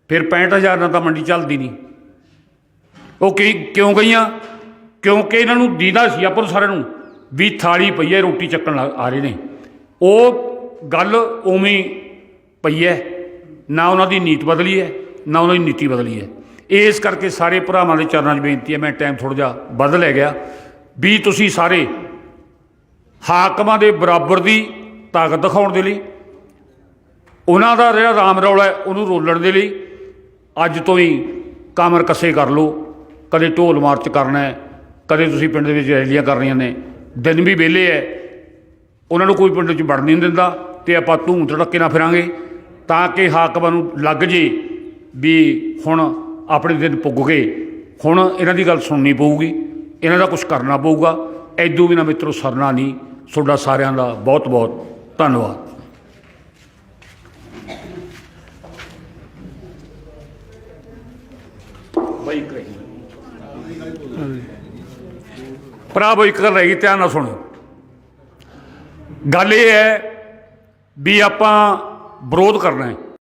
Speaker 1: ਫਿਰ 65000 ਨਾਲ ਤਾਂ ਮੰਡੀ ਚੱਲਦੀ ਨਹੀਂ। ਉਹ ਕੀ, ਕਿਉਂ ਗਈਆਂ? ਕਿਉਂਕਿ ਇਹਨਾਂ ਨੂੰ ਦੀਦਾ ਸੀ ਆਪਾਂ ਸਾਰਿਆਂ ਨੂੰ ਵੀ ਥਾਲੀ ਪਈ ਹੈ, ਰੋਟੀ ਚੱਕਣ ਲੱਗ- ਆ ਰਹੇ ਨੇ। ਉਹ ਗੱਲ ਉਵੇਂ ਪਈ ਹੈ। ਨਾ ਉਹਨਾਂ ਦੀ ਨੀਤ ਬਦਲੀ ਹੈ, ਨਾ ਉਹਨਾਂ ਦੀ ਨੀਤੀ ਬਦਲੀ ਹੈ। ਇਸ ਕਰਕੇ ਸਾਰੇ ਭਰਾਵਾਂ ਦੇ ਚਰਨਾਂ 'ਚ ਬੇਨਤੀ ਹੈ, ਮੈਂ ਟਾਈਮ ਥੋੜਾ ਜਿਹਾ ਵੱਧ ਲੈ ਗਿਆ। ਵੀ ਤੁਸੀਂ ਸਾਰੇ ਹਾਕਮਾਂ ਦੇ ਬਰਾਬਰ ਦੀ ਤਾਕਤ ਦਿਖਾਉਣ ਦੇ ਲਈ, ਉਹਨਾਂ ਦਾ ਜਿਹੜਾ ਰਾਮ ਰੌਲਾ ਹੈ, ਉਹਨੂੰ ਰੋਲਣ ਦੇ ਲਈ ਅੱਜ ਤੋਂ ਹੀ ਕਾਮਰ ਕੱਸੇ ਕਰ ਲਓ। ਕਦੇ ਢੋਲ ਮਾਰਚ ਕਰਨਾ ਹੈ, ਕਦੇ ਤੁਸੀਂ ਪਿੰਡ ਦੇ ਵਿੱਚ ਰੈਲੀਆਂ ਕਰਨੀਆਂ ਨੇ। ਦਿਨ ਵੀ ਵਿਹਲੇ ਹੈ, ਉਹਨਾਂ ਨੂੰ ਕੋਈ ਪਿੰਡ 'ਚ ਵੜ ਨਹੀਂ ਦਿੰਦਾ ਤੇ ਆਪਾਂ ਧੂੰ ਧੜੱਕੇ ਨਾਲ ਫਿਰਾਂਗੇ ਤਾਂ ਕਿ ਹਾਕਮਾਂ ਨੂੰ ਲੱਗ ਜੇ ਵੀ ਹੁਣ ਆਪਣੇ ਦਿਨ ਪੁੱਗ ਗਏ। ਹੁਣ ਇਹਨਾਂ ਦੀ ਗੱਲ ਸੁਣਨੀ ਪਊਗੀ, ਇਹਨਾਂ ਦਾ ਕੁਝ ਕਰਨਾ ਪਊਗਾ। ਇੱਦੋਂ ਵੀ ਨਾ ਮਿੱਤਰੋ ਸਰਨਾ ਨਹੀਂ। ਤੁਹਾਡਾ ਸਾਰਿਆਂ ਦਾ ਬਹੁਤ ਬਹੁਤ ਧੰਨਵਾਦ। ਬਾਈ ਇੱਕ ਰਹੀ ਭਰਾਵੋ ਇੱਕ ਗੱਲ ਰਹੀ ਧਿਆਨ ਨਾਲ ਸੁਣੋ। ਗੱਲ ਇਹ ਹੈ ਵੀ ਆਪਾਂ ਵਿਰੋਧ ਕਰਨਾ ਹੈ।